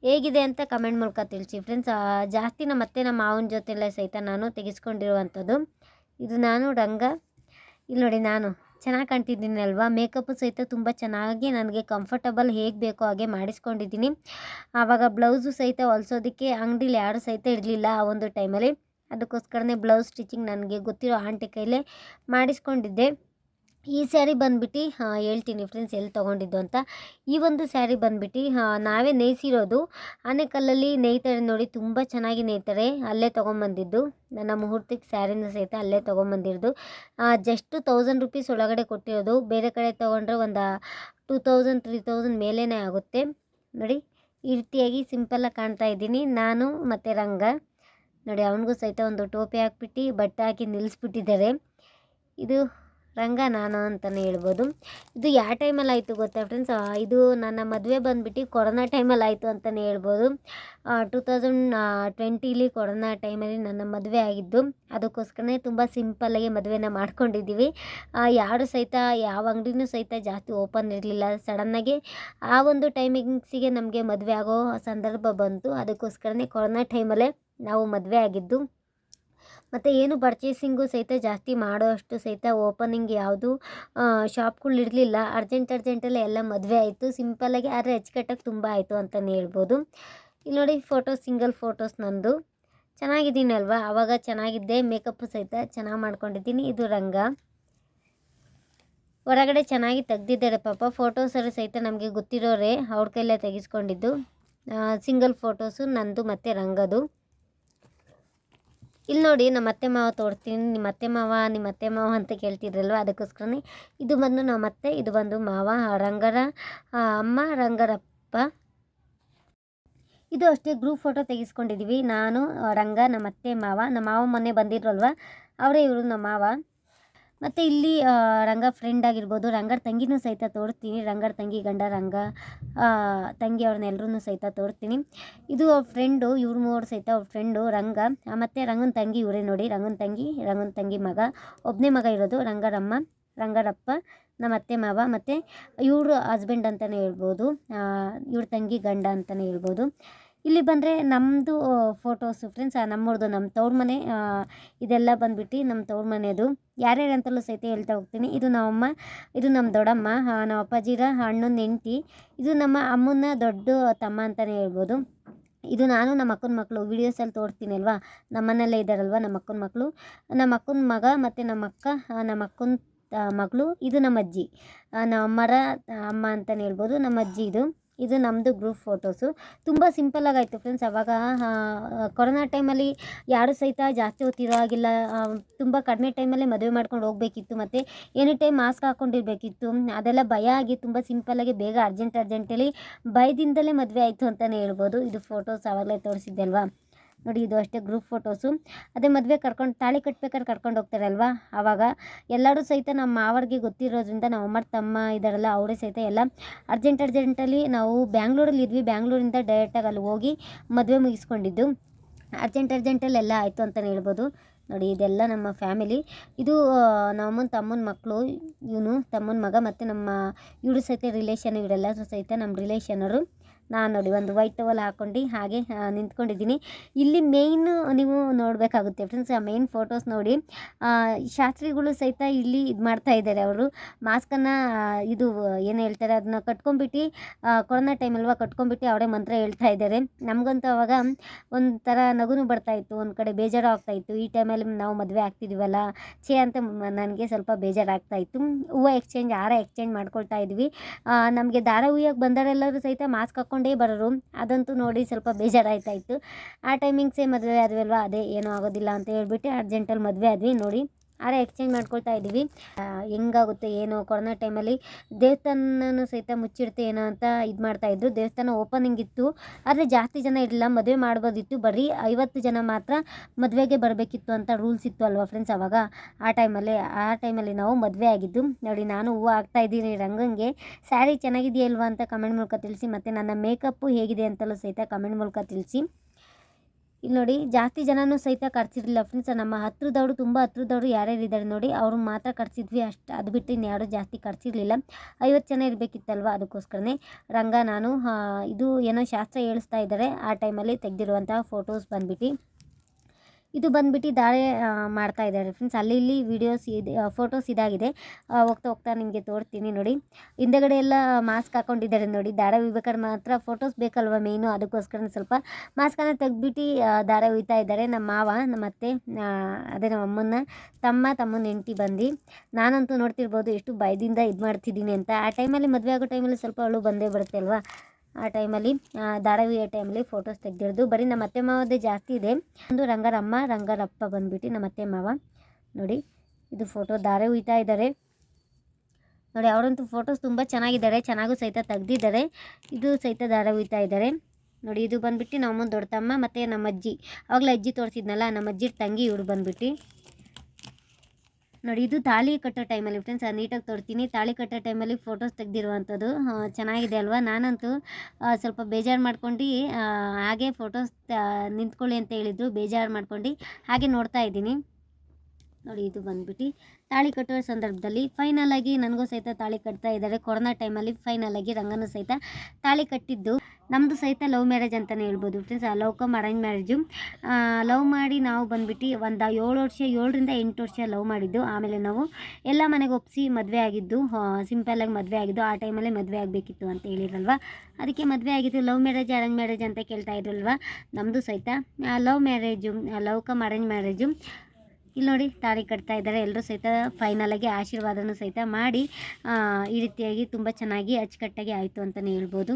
ಹೇಗಿದೆ ಅಂತ ಕಮೆಂಟ್ ಮೂಲಕ ತಿಳಿಸಿ. ಫ್ರೆಂಡ್ಸ್ ಜಾಸ್ತಿ ನಮ್ಮ ಮತ್ತೆ ನಮ್ಮ ಮಾವನ ಜೊತೆಲ್ಲ ಸಹಿತ ನಾನು ತೆಗೆಸ್ಕೊಂಡಿರುವಂಥದ್ದು. ಇದು ನಾನು, ರಂಗ. ಇಲ್ಲಿ ನೋಡಿ ನಾನು. ಚೆನ್ನಾಗಿ ಕಾಣ್ತಿದ್ದೀನಿ ಅಲ್ವಾ? ಮೇಕಪ್ಪು ಸಹಿತ ತುಂಬ ಚೆನ್ನಾಗಿ ನನಗೆ ಕಂಫರ್ಟಬಲ್ ಹೇಗೆ ಬೇಕೋ ಹಾಗೆ ಮಾಡಿಸ್ಕೊಂಡಿದ್ದೀನಿ. ಆವಾಗ ಬ್ಲೌಸು ಸಹಿತ ಹೊಲ್ಸೋದಕ್ಕೆ ಅಂಗಡಿಲಿ ಯಾರು ಸಹಿತ ಇರಲಿಲ್ಲ ಆ ಒಂದು ಟೈಮಲ್ಲಿ ಅದಕ್ಕೋಸ್ಕರನೇ ಬ್ಲೌಸ್ ಸ್ಟಿಚಿಂಗ್ ನನಗೆ ಗೊತ್ತಿರೋ ಆಂಟಿ ಕೈಲೇ ಮಾಡಿಸ್ಕೊಂಡಿದ್ದೆ. ಈ ಸ್ಯಾರಿ ಬಂದ್ಬಿಟ್ಟು ಹೇಳ್ತೀನಿ ಫ್ರೆಂಡ್ಸ್ ಎಲ್ಲಿ ತೊಗೊಂಡಿದ್ದು ಅಂತ. ಈ ಒಂದು ಸ್ಯಾರಿ ಬಂದ್ಬಿಟ್ಟು ನಾವೇ ನೇಯ್ಸಿರೋದು. ಆನೆಕಲ್ಲಲ್ಲಿ ನೇಯ್ತಾರೆ ನೋಡಿ, ತುಂಬ ಚೆನ್ನಾಗಿ ನೇಯ್ತಾರೆ. ಅಲ್ಲೇ ತೊಗೊಂಬಂದಿದ್ದು. ನನ್ನ ಮುಹೂರ್ತಕ್ಕೆ ಸ್ಯಾರಿನ ಸಹಿತ ಅಲ್ಲೇ ತೊಗೊಂಬಂದಿರೋದು. ಜಸ್ಟ್ ತೌಸಂಡ್ ರುಪೀಸ್ ಒಳಗಡೆ ಕೊಟ್ಟಿರೋದು. ಬೇರೆ ಕಡೆ ತೊಗೊಂಡ್ರೆ ಒಂದು ಟೂ ತೌಸಂಡ್ ತ್ರೀ ತೌಸಂಡ್ ಮೇಲೇ ಆಗುತ್ತೆ. ನೋಡಿ, ಈ ರೀತಿಯಾಗಿ ಸಿಂಪಲ್ಲಾಗಿ ಕಾಣ್ತಾ ಇದ್ದೀನಿ. ನಾನು ಮತ್ತು ರಂಗ. ನೋಡಿ, ಅವನಿಗೂ ಸಹಿತ ಒಂದು ಟೋಪಿ ಹಾಕ್ಬಿಟ್ಟು, ಬಟ್ಟೆ ಹಾಕಿ ನಿಲ್ಲಿಸ್ಬಿಟ್ಟಿದ್ದಾರೆ ಇದು ರಂಗ ನಾನು ಅಂತಲೇ ಹೇಳ್ಬೋದು. ಇದು ಯಾವ ಟೈಮಲ್ಲಿ ಆಯಿತು ಗೊತ್ತಾ ಫ್ರೆಂಡ್ಸ್ ಇದು ನನ್ನ ಮದುವೆ ಬಂದುಬಿಟ್ಟು ಕೊರೋನಾ ಟೈಮಲ್ಲಿ ಆಯಿತು ಅಂತಲೇ ಹೇಳ್ಬೋದು. ಟೂ ತೌಸಂಡ್ ಟ್ವೆಂಟಿಲಿ ಕೊರೋನಾ ಟೈಮಲ್ಲಿ ನನ್ನ ಮದುವೆ ಆಗಿದ್ದು. ಅದಕ್ಕೋಸ್ಕರನೇ ತುಂಬ ಸಿಂಪಲ್ಲಾಗಿ ಮದುವೆನ ಮಾಡ್ಕೊಂಡಿದ್ದೀವಿ. ಯಾರು ಸಹಿತ, ಯಾವ ಅಂಗಡಿನೂ ಸಹಿತ ಜಾಸ್ತಿ ಓಪನ್ ಇರಲಿಲ್ಲ. ಸಡನ್ನಾಗಿ ಆ ಒಂದು ಟೈಮಿಂಗ್ಸಿಗೆ ನಮಗೆ ಮದುವೆ ಆಗೋ ಸಂದರ್ಭ ಬಂತು. ಅದಕ್ಕೋಸ್ಕರನೇ ಕೊರೋನಾ ಟೈಮಲ್ಲೇ ನಾವು ಮದುವೆ ಆಗಿದ್ದು. ಮತ್ತು ಏನು ಪರ್ಚೇಸಿಂಗು ಸಹಿತ ಜಾಸ್ತಿ ಮಾಡೋ ಅಷ್ಟು ಸಹಿತ ಓಪನಿಂಗ್ ಯಾವುದು ಶಾಪ್ಗಳು ಇರಲಿಲ್ಲ. ಅರ್ಜೆಂಟ್ ಅರ್ಜೆಂಟಲ್ಲೇ ಎಲ್ಲ ಮದುವೆ ಆಯಿತು. ಸಿಂಪಲ್ಲಾಗಿ ಆದರೆ ಅಚ್ಚುಕಟ್ಟಾಗಿ ತುಂಬ ಆಯಿತು ಅಂತಲೇ ಹೇಳ್ಬೋದು. ಇಲ್ಲಿ ನೋಡಿ ಫೋಟೋ ಸಿಂಗಲ್ ಫೋಟೋಸ್ ನಂದು. ಚೆನ್ನಾಗಿದ್ದೀನಿ ಅಲ್ವಾ ಆವಾಗ ಚೆನ್ನಾಗಿದ್ದೆ. ಮೇಕಪ್ಪು ಸಹಿತ ಚೆನ್ನಾಗಿ ಮಾಡ್ಕೊಂಡಿದ್ದೀನಿ. ಇದು ರಂಗ. ಹೊರಗಡೆ ಚೆನ್ನಾಗಿ ತೆಗ್ದಿದ್ದಾರೆ ಪಾಪ. ಫೋಟೋಸರು ಸಹಿತ ನಮಗೆ ಗೊತ್ತಿರೋರೆ ಅವ್ರ ಕೈಲೇ ತೆಗೆಸ್ಕೊಂಡಿದ್ದು. ಸಿಂಗಲ್ ಫೋಟೋಸು ನಂದು ಮತ್ತು ರಂಗದು. ಇಲ್ಲಿ ನೋಡಿ ನಮ್ಮ ಅತ್ತೆ ಮಾವ ತೋರಿಸ್ತೀನಿ. ನಿಮ್ಮ ಅತ್ತೆ ಮಾವ, ನಿಮ್ಮ ಅತ್ತೆ ಮಾವ ಅಂತ ಕೇಳ್ತಿದ್ರಲ್ವ? ಅದಕ್ಕೋಸ್ಕರನೇ ಇದು ಬಂದು ನಮ್ಮ ಅತ್ತೆ, ಇದು ಬಂದು ಮಾವ ರಂಗರ ಅಮ್ಮ, ರಂಗರಪ್ಪ. ಇದು ಅಷ್ಟೇ ಗ್ರೂಪ್ ಫೋಟೋ ತೆಗೆಸ್ಕೊಂಡಿದ್ದೀವಿ ನಾನು ರಂಗ, ನಮ್ಮ ಅತ್ತೆ ಮಾವ. ನಮ್ಮ ಮಾವ ಮೊನ್ನೆ ಬಂದಿದ್ರಲ್ವ? ಅವರೇ ಇವರು, ನಮ್ಮ ಮಾವ. ಮತ್ತು ಇಲ್ಲಿ ರಂಗ ಫ್ರೆಂಡ್ ಆಗಿರ್ಬೋದು. ರಂಗರ ತಂಗಿನೂ ಸಹಿತ ತೋರಿಸ್ತೀನಿ. ರಂಗರ ತಂಗಿ, ಗಂಡ ರಂಗ ತಂಗಿ ಅವ್ರನ್ನೆಲ್ಲರೂ ಸಹಿತ ತೋರಿಸ್ತೀನಿ. ಇದು ಅವ್ರ ಫ್ರೆಂಡು ಇವ್ರ ಮೂವರು ಸಹಿತ ಅವ್ರ ಫ್ರೆಂಡು ರಂಗ. ಮತ್ತು ರಂಗನ ತಂಗಿ ಇವರೇ ನೋಡಿ. ರಂಗನ ತಂಗಿ ರಂಗನ ತಂಗಿ ಮಗ. ಒಬ್ಬನೇ ಮಗ ಇರೋದು ರಂಗರಮ್ಮ, ರಂಗರಪ್ಪ, ನಮ್ಮ ಅತ್ತೆ ಮಾವ, ಮತ್ತು ಇವರು ಹಸ್ಬೆಂಡ್ ಅಂತಲೇ ಹೇಳ್ಬೋದು. ಇವ್ರ ತಂಗಿ ಗಂಡ ಅಂತಲೇ ಹೇಳ್ಬೋದು. ಇಲ್ಲಿ ಬಂದರೆ ನಮ್ಮದು ಫೋಟೋಸು ಫ್ರೆಂಡ್ಸ್ ನಮ್ಮವ್ರದ್ದು ನಮ್ಮ ತವ್ರ ಮನೆ ಇದೆಲ್ಲ ಬಂದ್ಬಿಟ್ಟು ನಮ್ಮ ತವ್ರ ಮನೆಯದು ಯಾರ್ಯಾರು ಅಂತಲೂ ಸಹಿತ ಹೇಳ್ತಾ ಹೋಗ್ತೀನಿ. ಇದು ನಮ್ಮಮ್ಮ, ಇದು ನಮ್ಮ ದೊಡ್ಡಮ್ಮ ನಮ್ಮ ಅಪ್ಪಾಜಿರ ಅಣ್ಣನ ಹೆಂಡ್ತಿ, ಇದು ನಮ್ಮ ಅಮ್ಮನ ದೊಡ್ಡ ತಮ್ಮ ಅಂತಲೇ ಹೇಳ್ಬೋದು. ಇದು ನಾನು ನಮ್ಮ ಅಕ್ಕನ ಮಕ್ಕಳು ವೀಡಿಯೋಸಲ್ಲಿ ತೋರಿಸ್ತೀನಿ ಅಲ್ವಾ? ನಮ್ಮನೆಯಲ್ಲೇ ಇದ್ದಾರಲ್ವ ನಮ್ಮ ಅಕ್ಕನ ಮಕ್ಕಳು ನಮ್ಮ ಅಕ್ಕನ ಮಗ ಮತ್ತು ನಮ್ಮ ಅಕ್ಕ ನಮ್ಮ ಅಕ್ಕನ ಮಗಳು, ಇದು ನಮ್ಮ ಅಜ್ಜಿ. ನಮ್ಮ ಅಮ್ಮರ ಅಮ್ಮ ಅಂತಲೇ ಹೇಳ್ಬೋದು, ನಮ್ಮ ಅಜ್ಜಿ ಇದು. ಇದು ನಮ್ಮದು ಗ್ರೂಪ್ ಫೋಟೋಸು ತುಂಬ ಸಿಂಪಲ್ಲಾಗಿ ಆಯಿತು ಫ್ರೆಂಡ್ಸ್ ಅವಾಗ ಕೊರೋನಾ ಟೈಮಲ್ಲಿ ಯಾರು ಸಹಿತ ಜಾಸ್ತಿ ಹೊತ್ತಿರೋ ಹಾಗಿಲ್ಲ. ತುಂಬ ಕಡಿಮೆ ಟೈಮಲ್ಲೇ ಮದುವೆ ಮಾಡ್ಕೊಂಡು ಹೋಗಬೇಕಿತ್ತು ಮತ್ತು ಎನಿ ಟೈಮ್ ಮಾಸ್ಕ್ ಹಾಕ್ಕೊಂಡಿರ್ಬೇಕಿತ್ತು ಅದೆಲ್ಲ ಭಯ ಆಗಿ ತುಂಬ ಸಿಂಪಲ್ಲಾಗಿ ಬೇಗ ಅರ್ಜೆಂಟ್ ಅರ್ಜೆಂಟಲ್ಲಿ ಭಯದಿಂದಲೇ ಮದುವೆ ಆಯಿತು ಅಂತಲೇ ಹೇಳ್ಬೋದು. ಇದು ಫೋಟೋಸ್ ಆವಾಗಲೇ ತೋರಿಸಿದ್ದೆ ಅಲ್ವಾ? ನೋಡಿ, ಇದು ಅಷ್ಟೇ ಗ್ರೂಪ್ ಫೋಟೋಸು ಅದೇ ಮದುವೆ ಕರ್ಕೊಂಡು, ತಾಳಿ ಕಟ್ಬೇಕಾದ್ರೆ ಕರ್ಕೊಂಡು ಹೋಗ್ತಾರಲ್ವಾ? ಆವಾಗ ಎಲ್ಲರೂ ಸಹಿತ ನಮ್ಮ ಮಾವರಿಗೆ ಗೊತ್ತಿರೋದ್ರಿಂದ ನಮ್ಮ ಅಮ್ಮರ ತಮ್ಮ ಇದ್ದಾರಲ್ಲ ಅವರೇ ಸಹಿತ ಎಲ್ಲ ಅರ್ಜೆಂಟ್ ಅರ್ಜೆಂಟಲ್ಲಿ ನಾವು ಬ್ಯಾಂಗ್ಳೂರಲ್ಲಿ ಇದ್ವಿ. ಬ್ಯಾಂಗ್ಳೂರಿಂದ ಡೈರೆಕ್ಟಾಗಿ ಅಲ್ಲಿ ಹೋಗಿ ಮದುವೆ ಮುಗಿಸ್ಕೊಂಡಿದ್ದು. ಅರ್ಜೆಂಟ್ ಅರ್ಜೆಂಟಲ್ಲಿ ಎಲ್ಲ ಆಯಿತು ಅಂತಲೇ ಹೇಳ್ಬೋದು. ನೋಡಿ, ಇದೆಲ್ಲ ನಮ್ಮ ಫ್ಯಾಮಿಲಿ ಇದು ನಮ್ಮಮ್ಮನ ತಮ್ಮನ ಮಕ್ಕಳು ಇವನು, ತಮ್ಮನ ಮಗ ಮತ್ತು ನಮ್ಮ ಇವರು ಸಹಿತ ರಿಲೇಷನ್ ಇವರೆಲ್ಲರೂ ಸಹಿತ ನಮ್ಮ ರಿಲೇಷನರು ನಾನು ನೋಡಿ ಒಂದು ವೈಟ್ ಟವಲ್ ಹಾಕ್ಕೊಂಡು ಹಾಗೆ ನಿಂತ್ಕೊಂಡಿದ್ದೀನಿ. ಇಲ್ಲಿ ಮೇಯ್ನ್ ನೀವು ನೋಡಬೇಕಾಗುತ್ತೆ ಫ್ರೆಂಡ್ಸ್ ಆ ಮೇಯ್ನ್ ಫೋಟೋಸ್ ನೋಡಿ. ಶಾಸ್ತ್ರಿಗಳು ಸಹಿತ ಇಲ್ಲಿ ಇದು ಮಾಡ್ತಾ ಇದ್ದಾರೆ ಅವರು. ಮಾಸ್ಕನ್ನು ಇದು, ಏನು ಹೇಳ್ತಾರೆ ಅದನ್ನ ಕಟ್ಕೊಂಡ್ಬಿಟ್ಟು ಕೊರೋನಾ ಟೈಮ್ ಅಲ್ವಾ ಕಟ್ಕೊಂಡ್ಬಿಟ್ಟು ಅವರೇ ಮಂತ್ರ ಹೇಳ್ತಾ ಇದ್ದಾರೆ. ನಮಗಂತೂ ಅವಾಗ ಒಂಥರ ನಗುನು ಬರ್ತಾ ಇತ್ತು, ಒಂದು ಕಡೆ ಬೇಜಾರು ಆಗ್ತಾ ಇತ್ತು. ಈ ಟೈಮಲ್ಲಿ ನಾವು ಮದುವೆ ಆಗ್ತಿದ್ದೀವಲ್ಲ ಛೇ ಅಂತ ನನಗೆ ಸ್ವಲ್ಪ ಬೇಜಾರಾಗ್ತಾ ಇತ್ತು. ಹೂವು ಎಕ್ಸ್ಚೇಂಜ್ ಹಾರ ಎಕ್ಸ್ಚೇಂಜ್ ಮಾಡ್ಕೊಳ್ತಾ ಇದ್ವಿ. ನಮಗೆ ದಾರ ಹುಯ್ಯಕ್ಕೆ ಬಂದವರೆಲ್ಲರೂ ಸಹಿತ ಮಾಸ್ಕ್ ಹಾಕ್ಕೊಂಡೇ ಬರೋರು, ಅದಂತೂ ನೋಡಿ ಸ್ವಲ್ಪ ಬೇಜಾರಾಯ್ತಾಯಿತ್ತು ಆ ಟೈಮಿಂಗ್ಸೇ ಮದುವೆ ಆದ್ವಿ ಅಲ್ವಾ? ಅದೇ ಏನೂ ಆಗೋದಿಲ್ಲ ಅಂತ ಹೇಳ್ಬಿಟ್ಟು ಅರ್ಜೆಂಟಲ್ಲಿ ಮದುವೆ ಆದ್ವಿ. ನೋಡಿ ಹಾರ ಎಕ್ಸ್ಚೇಂಜ್ ಮಾಡ್ಕೊಳ್ತಾ ಇದ್ದೀವಿ. ಹೆಂಗಾಗುತ್ತೆ, ಏನು, ಕೊರೋನಾ ಟೈಮಲ್ಲಿ ದೇವಸ್ಥಾನನೂ ಸಹಿತ ಮುಚ್ಚಿಡುತ್ತೆ ಏನೋ ಅಂತ ಇದು ಮಾಡ್ತಾಯಿದ್ರು ದೇವಸ್ಥಾನ ಓಪನಿಂಗ್ ಇತ್ತು. ಆದರೆ ಜಾಸ್ತಿ ಜನ ಇರಲಿಲ್ಲ, ಮದುವೆ ಮಾಡ್ಬೋದಿತ್ತು. ಬರೀ ಐವತ್ತು ಜನ ಮಾತ್ರ ಮದುವೆಗೆ ಬರಬೇಕಿತ್ತು ಅಂತ ರೂಲ್ಸ್ ಇತ್ತು ಅಲ್ವಾ ಫ್ರೆಂಡ್ಸ್ ಅವಾಗ? ಆ ಟೈಮಲ್ಲಿ ಆ ಟೈಮಲ್ಲಿ ನಾವು ಮದುವೆ ಆಗಿದ್ದು. ನೋಡಿ, ನಾನು ಹೂವು ಹಾಕ್ತಾ ಇದ್ದೀನಿ ರಂಗಂಗೆ. ಸ್ಯಾರಿ ಚೆನ್ನಾಗಿದೆಯಲ್ವಾ ಅಂತ ಕಮೆಂಟ್ ಮೂಲಕ ತಿಳಿಸಿ, ಮತ್ತು ನನ್ನ ಮೇಕಪ್ಪು ಹೇಗಿದೆ ಅಂತಲೂ ಸಹಿತ ಕಮೆಂಟ್ ಮೂಲಕ ತಿಳಿಸಿ. ಇಲ್ಲಿ ನೋಡಿ, ಜಾಸ್ತಿ ಜನನೂ ಸಹಿತ ಕರ್ಸಿರಲಿಲ್ಲ ಫ್ರೆಂಡ್ಸ್ ನಮ್ಮ ಹತ್ರದವರು ತುಂಬ ಹತ್ರದವರು ಯಾರ್ಯಾರು ಇದ್ದಾರೆ ನೋಡಿ, ಅವ್ರು ಮಾತ್ರ ಕರ್ಸಿದ್ವಿ ಅಷ್ಟು. ಅದು ಬಿಟ್ಟು ಇನ್ಯಾರು ಜಾಸ್ತಿ ಕರ್ಸಿರ್ಲಿಲ್ಲ. ಐವತ್ತು ಜನ ಇರಬೇಕಿತ್ತಲ್ವ ಅದಕ್ಕೋಸ್ಕರನೇ. ರಂಗ ನಾನು ಇದು ಏನೋ ಶಾಸ್ತ್ರ ಹೇಳಿಸ್ತಾ ಇದ್ದಾರೆ. ಆ ಟೈಮಲ್ಲಿ ತೆಗೆದಿರುವಂತಹ ಫೋಟೋಸ್ ಬಂದ್ಬಿಟ್ಟು. ಇದು ಬಂದ್ಬಿಟ್ಟು ದಾಳೆ ಮಾಡ್ತಾ ಇದ್ದಾರೆ ಫ್ರೆಂಡ್ಸ್ ಅಲ್ಲಿ ಇಲ್ಲಿ ವೀಡಿಯೋಸ್ ಇದೆ ಫೋಟೋಸ್ ಇದಾಗಿದೆ. ಹೋಗ್ತಾ ಹೋಗ್ತಾ ನಿಮಗೆ ತೋರಿಸ್ತೀನಿ ನೋಡಿ. ಹಿಂದೆಗಡೆ ಎಲ್ಲ ಮಾಸ್ಕ್ ಹಾಕೊಂಡಿದ್ದಾರೆ ನೋಡಿ. ದಾರ ಹುಯ್ಬೇಕಾದ್ರೆ ಮಾತ್ರ ಫೋಟೋಸ್ ಬೇಕಲ್ವ ಮೇಯ್ನು ಅದಕ್ಕೋಸ್ಕರ ಸ್ವಲ್ಪ ಮಾಸ್ಕನ್ನು ತೆಗ್ದುಬಿಟ್ಟು ದಾರೆ ಹುಯ್ತಾ ಇದ್ದಾರೆ. ನಮ್ಮ ಮಾವ, ನಮ್ಮ ಅತ್ತೆ ಅದೇ ನಮ್ಮ ಅಮ್ಮನ ತಮ್ಮ, ತಮ್ಮನ ಹೆಂಡತಿ ಬಂದು ನಾನಂತೂ ನೋಡ್ತಿರ್ಬೋದು ಎಷ್ಟು ಭಯದಿಂದ ಇದು ಮಾಡ್ತಿದ್ದೀನಿ ಅಂತ. ಆ ಟೈಮಲ್ಲಿ ಮದುವೆ ಆಗೋ ಟೈಮಲ್ಲಿ ಸ್ವಲ್ಪ ಅವಳು ಬಂದೇ ಬರುತ್ತೆ ಅಲ್ವಾ? ಆ ಟೈಮಲ್ಲಿ ಧಾರಾವಿಯ ಟೈಮಲ್ಲಿ ಫೋಟೋಸ್ ತೆಗೆದಿರೋದು. ಬರೀ ನಮ್ಮ ಅತ್ತೆ ಮಾವದೇ ಜಾಸ್ತಿ ಇದೆ. ಒಂದು ರಂಗರಮ್ಮ, ರಂಗರಪ್ಪ ಬಂದ್ಬಿಟ್ಟು ನಮ್ಮ ಅತ್ತೆ ಮಾವ. ನೋಡಿ, ಇದು ಫೋಟೋ ದಾರೆ ಹುಯ್ತಾ ಇದ್ದಾರೆ. ನೋಡಿ, ಅವರಂತೂ ಫೋಟೋಸ್ ತುಂಬ ಚೆನ್ನಾಗಿದ್ದಾರೆ. ಚೆನ್ನಾಗೂ ಸಹಿತ ತೆಗ್ದಿದ್ದಾರೆ. ಇದು ಸಹಿತ ದಾರ ಉಯ್ತಾ ಇದ್ದಾರೆ. ನೋಡಿ, ಇದು ಬಂದ್ಬಿಟ್ಟು ನಮ್ಮ ದೊಡ್ಡ ತಮ್ಮ ಮತ್ತು ನಮ್ಮ ಅಜ್ಜಿ ಆವಾಗಲೇ ಅಜ್ಜಿ ತೋರಿಸಿದ್ನಲ್ಲ ನಮ್ಮ ಅಜ್ಜಿ ತಂಗಿ ಇವ್ರು ಬಂದ್ಬಿಟ್ಟು. ನೋಡಿ, ಇದು ತಾಳಿ ಕಟ್ಟೋ ಟೈಮಲ್ಲಿ ಫ್ರೆಂಡ್ಸ್ ನೀಟಾಗಿ ತೋರ್ತೀನಿ. ತಾಳಿ ಕಟ್ಟೋ ಟೈಮಲ್ಲಿ ಫೋಟೋಸ್ ತೆಗೆದಿರುವಂಥದ್ದು ಚೆನ್ನಾಗಿದೆ ಅಲ್ವಾ? ನಾನಂತೂ ಸ್ವಲ್ಪ ಬೇಜಾರು ಮಾಡ್ಕೊಂಡು ಹಾಗೆ ಫೋಟೋಸ್ ನಿಂತ್ಕೊಳ್ಳಿ ಅಂತ ಹೇಳಿದರು. ಬೇಜಾರು ಮಾಡ್ಕೊಂಡು, ಹಾಗೆ ನೋಡ್ತಾ ಇದ್ದೀನಿ. ನೋಡಿ, ಇದು ಬಂದ್ಬಿಟ್ಟು ತಾಳಿ ಕಟ್ಟುವ ಸಂದರ್ಭದಲ್ಲಿ ಫೈನಲ್ ಆಗಿ ನನಗೂ ಸಹಿತ ತಾಳಿ ಕಟ್ತಾ ಇದ್ದಾರೆ. ಕೊರೋನಾ ಟೈಮಲ್ಲಿ ಫೈನಲ್ ಆಗಿ ರಂಗನೂ ಸಹಿತ ತಾಳಿ ಕಟ್ಟಿದ್ದು. ನಮ್ಮದು ಸಹಿತ ಲವ್ ಮ್ಯಾರೇಜ್ ಅಂತಲೇ ಹೇಳ್ಬೋದು friends love come arrange marriage love ಮಾಡಿ ನಾವು ಬಂದ್ಬಿಟ್ಟು ಒಂದು ಏಳು ವರ್ಷ, ಏಳರಿಂದ ಎಂಟು ವರ್ಷ ಲವ್ ಮಾಡಿದ್ದು. ಆಮೇಲೆ ನಾವು ಎಲ್ಲ ಮನೆಗೆ ಒಪ್ಪಿಸಿ ಮದುವೆ ಆಗಿದ್ದು ಸಿಂಪಲ್ಲಾಗಿ ಮದುವೆ ಆಗಿದ್ದು. ಆ ಟೈಮಲ್ಲೇ ಮದುವೆ ಆಗಬೇಕಿತ್ತು ಅಂತ ಹೇಳಿರಲ್ವ ಅದಕ್ಕೆ ಮದುವೆ ಆಗಿದ್ದು ಲವ್ ಮ್ಯಾರೇಜ್ ಅರೇಂಜ್ ಮ್ಯಾರೇಜ್ ಅಂತ ಕೇಳ್ತಾ ಇದ್ರಲ್ವ? ನಮ್ಮದು ಸಹಿತ love marriage love come arrange marriage ಇಲ್ಲಿ ನೋಡಿ, ತಾಳಿ ಕಟ್ತಾ ಇದ್ದಾರೆ. ಎಲ್ಲರೂ ಸಹಿತ ಫೈನಲಾಗಿ ಆಶೀರ್ವಾದನೂ ಸಹಿತ ಮಾಡಿ ಈ ರೀತಿಯಾಗಿ ತುಂಬ ಚೆನ್ನಾಗಿ ಅಚ್ಚುಕಟ್ಟಾಗಿ ಆಯಿತು ಅಂತಲೇ ಹೇಳ್ಬೋದು.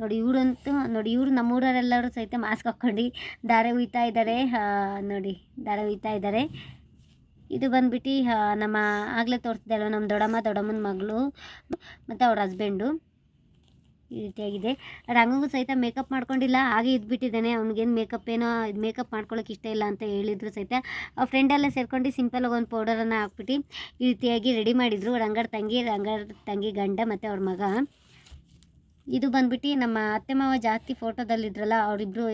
ನೋಡಿ, ಇವರಂತೂ, ನೋಡಿ, ಇವರು ನಮ್ಮೂರವರೆಲ್ಲರೂ ಸಹಿತ ಮಾಸ್ಕ್ ಹಾಕ್ಕೊಂಡು ದಾರೆ ಹುಯ್ತಾ ಇದ್ದಾರೆ. ನೋಡಿ ದಾರೆ ಹುಯ್ತಾ ಇದ್ದಾರೆ. ಇದು ಬಂದ್ಬಿಟ್ಟು ನಮ್ಮ ಆಗಲೇ ತೋರಿಸಿದಲ್ವ ನಮ್ಮ ದೊಡ್ಡಮ್ಮ, ದೊಡ್ಡಮ್ಮನ ಮಗಳು, ಮತ್ತು ಅವ್ರ ಹಸ್ಬೆಂಡು ರೀತಿಯಾಗಿದೆ. ರಂಗಂಗು ಸಹಿತ ಮೇಕಪ್ ಮಾಡ್ಕೊಂಡಿಲ್ಲ, ಹಾಗೆ ಇದ್ಬಿಟ್ಟಿದ್ದಾನೆ. ಅವ್ನಿಗೇನು ಮೇಕಪ್ ಏನೋ ಮೇಕಪ್ ಮಾಡ್ಕೊಳ್ಳೋಕೆ ಇಷ್ಟ ಇಲ್ಲ ಅಂತ ಹೇಳಿದ್ರು ಸಹಿತ. ಆ ಫ್ರೆಂಡೆಲ್ಲ ಸೇರ್ಕೊಂಡು ಸಿಂಪಲಾಗಿ ಒಂದು ಪೌಡರನ್ನು ಹಾಕ್ಬಿಟ್ಟು ಈ ರೀತಿಯಾಗಿ ರೆಡಿ ಮಾಡಿದರು. ರಂಗರ ತಂಗಿ ರಂಗಡ ತಂಗಿ ಗಂಡ ಮತ್ತು ಅವ್ರ ಮಗ. ಇದು ಬಂದ್ಬಿಟ್ಟು ನಮ್ಮ ಅತ್ತೆ ಮಾವ ಜಾಸ್ತಿ ಫೋಟೋದಲ್ಲಿದ್ರಲ್ಲ ಅವರಿಬ್ಬರು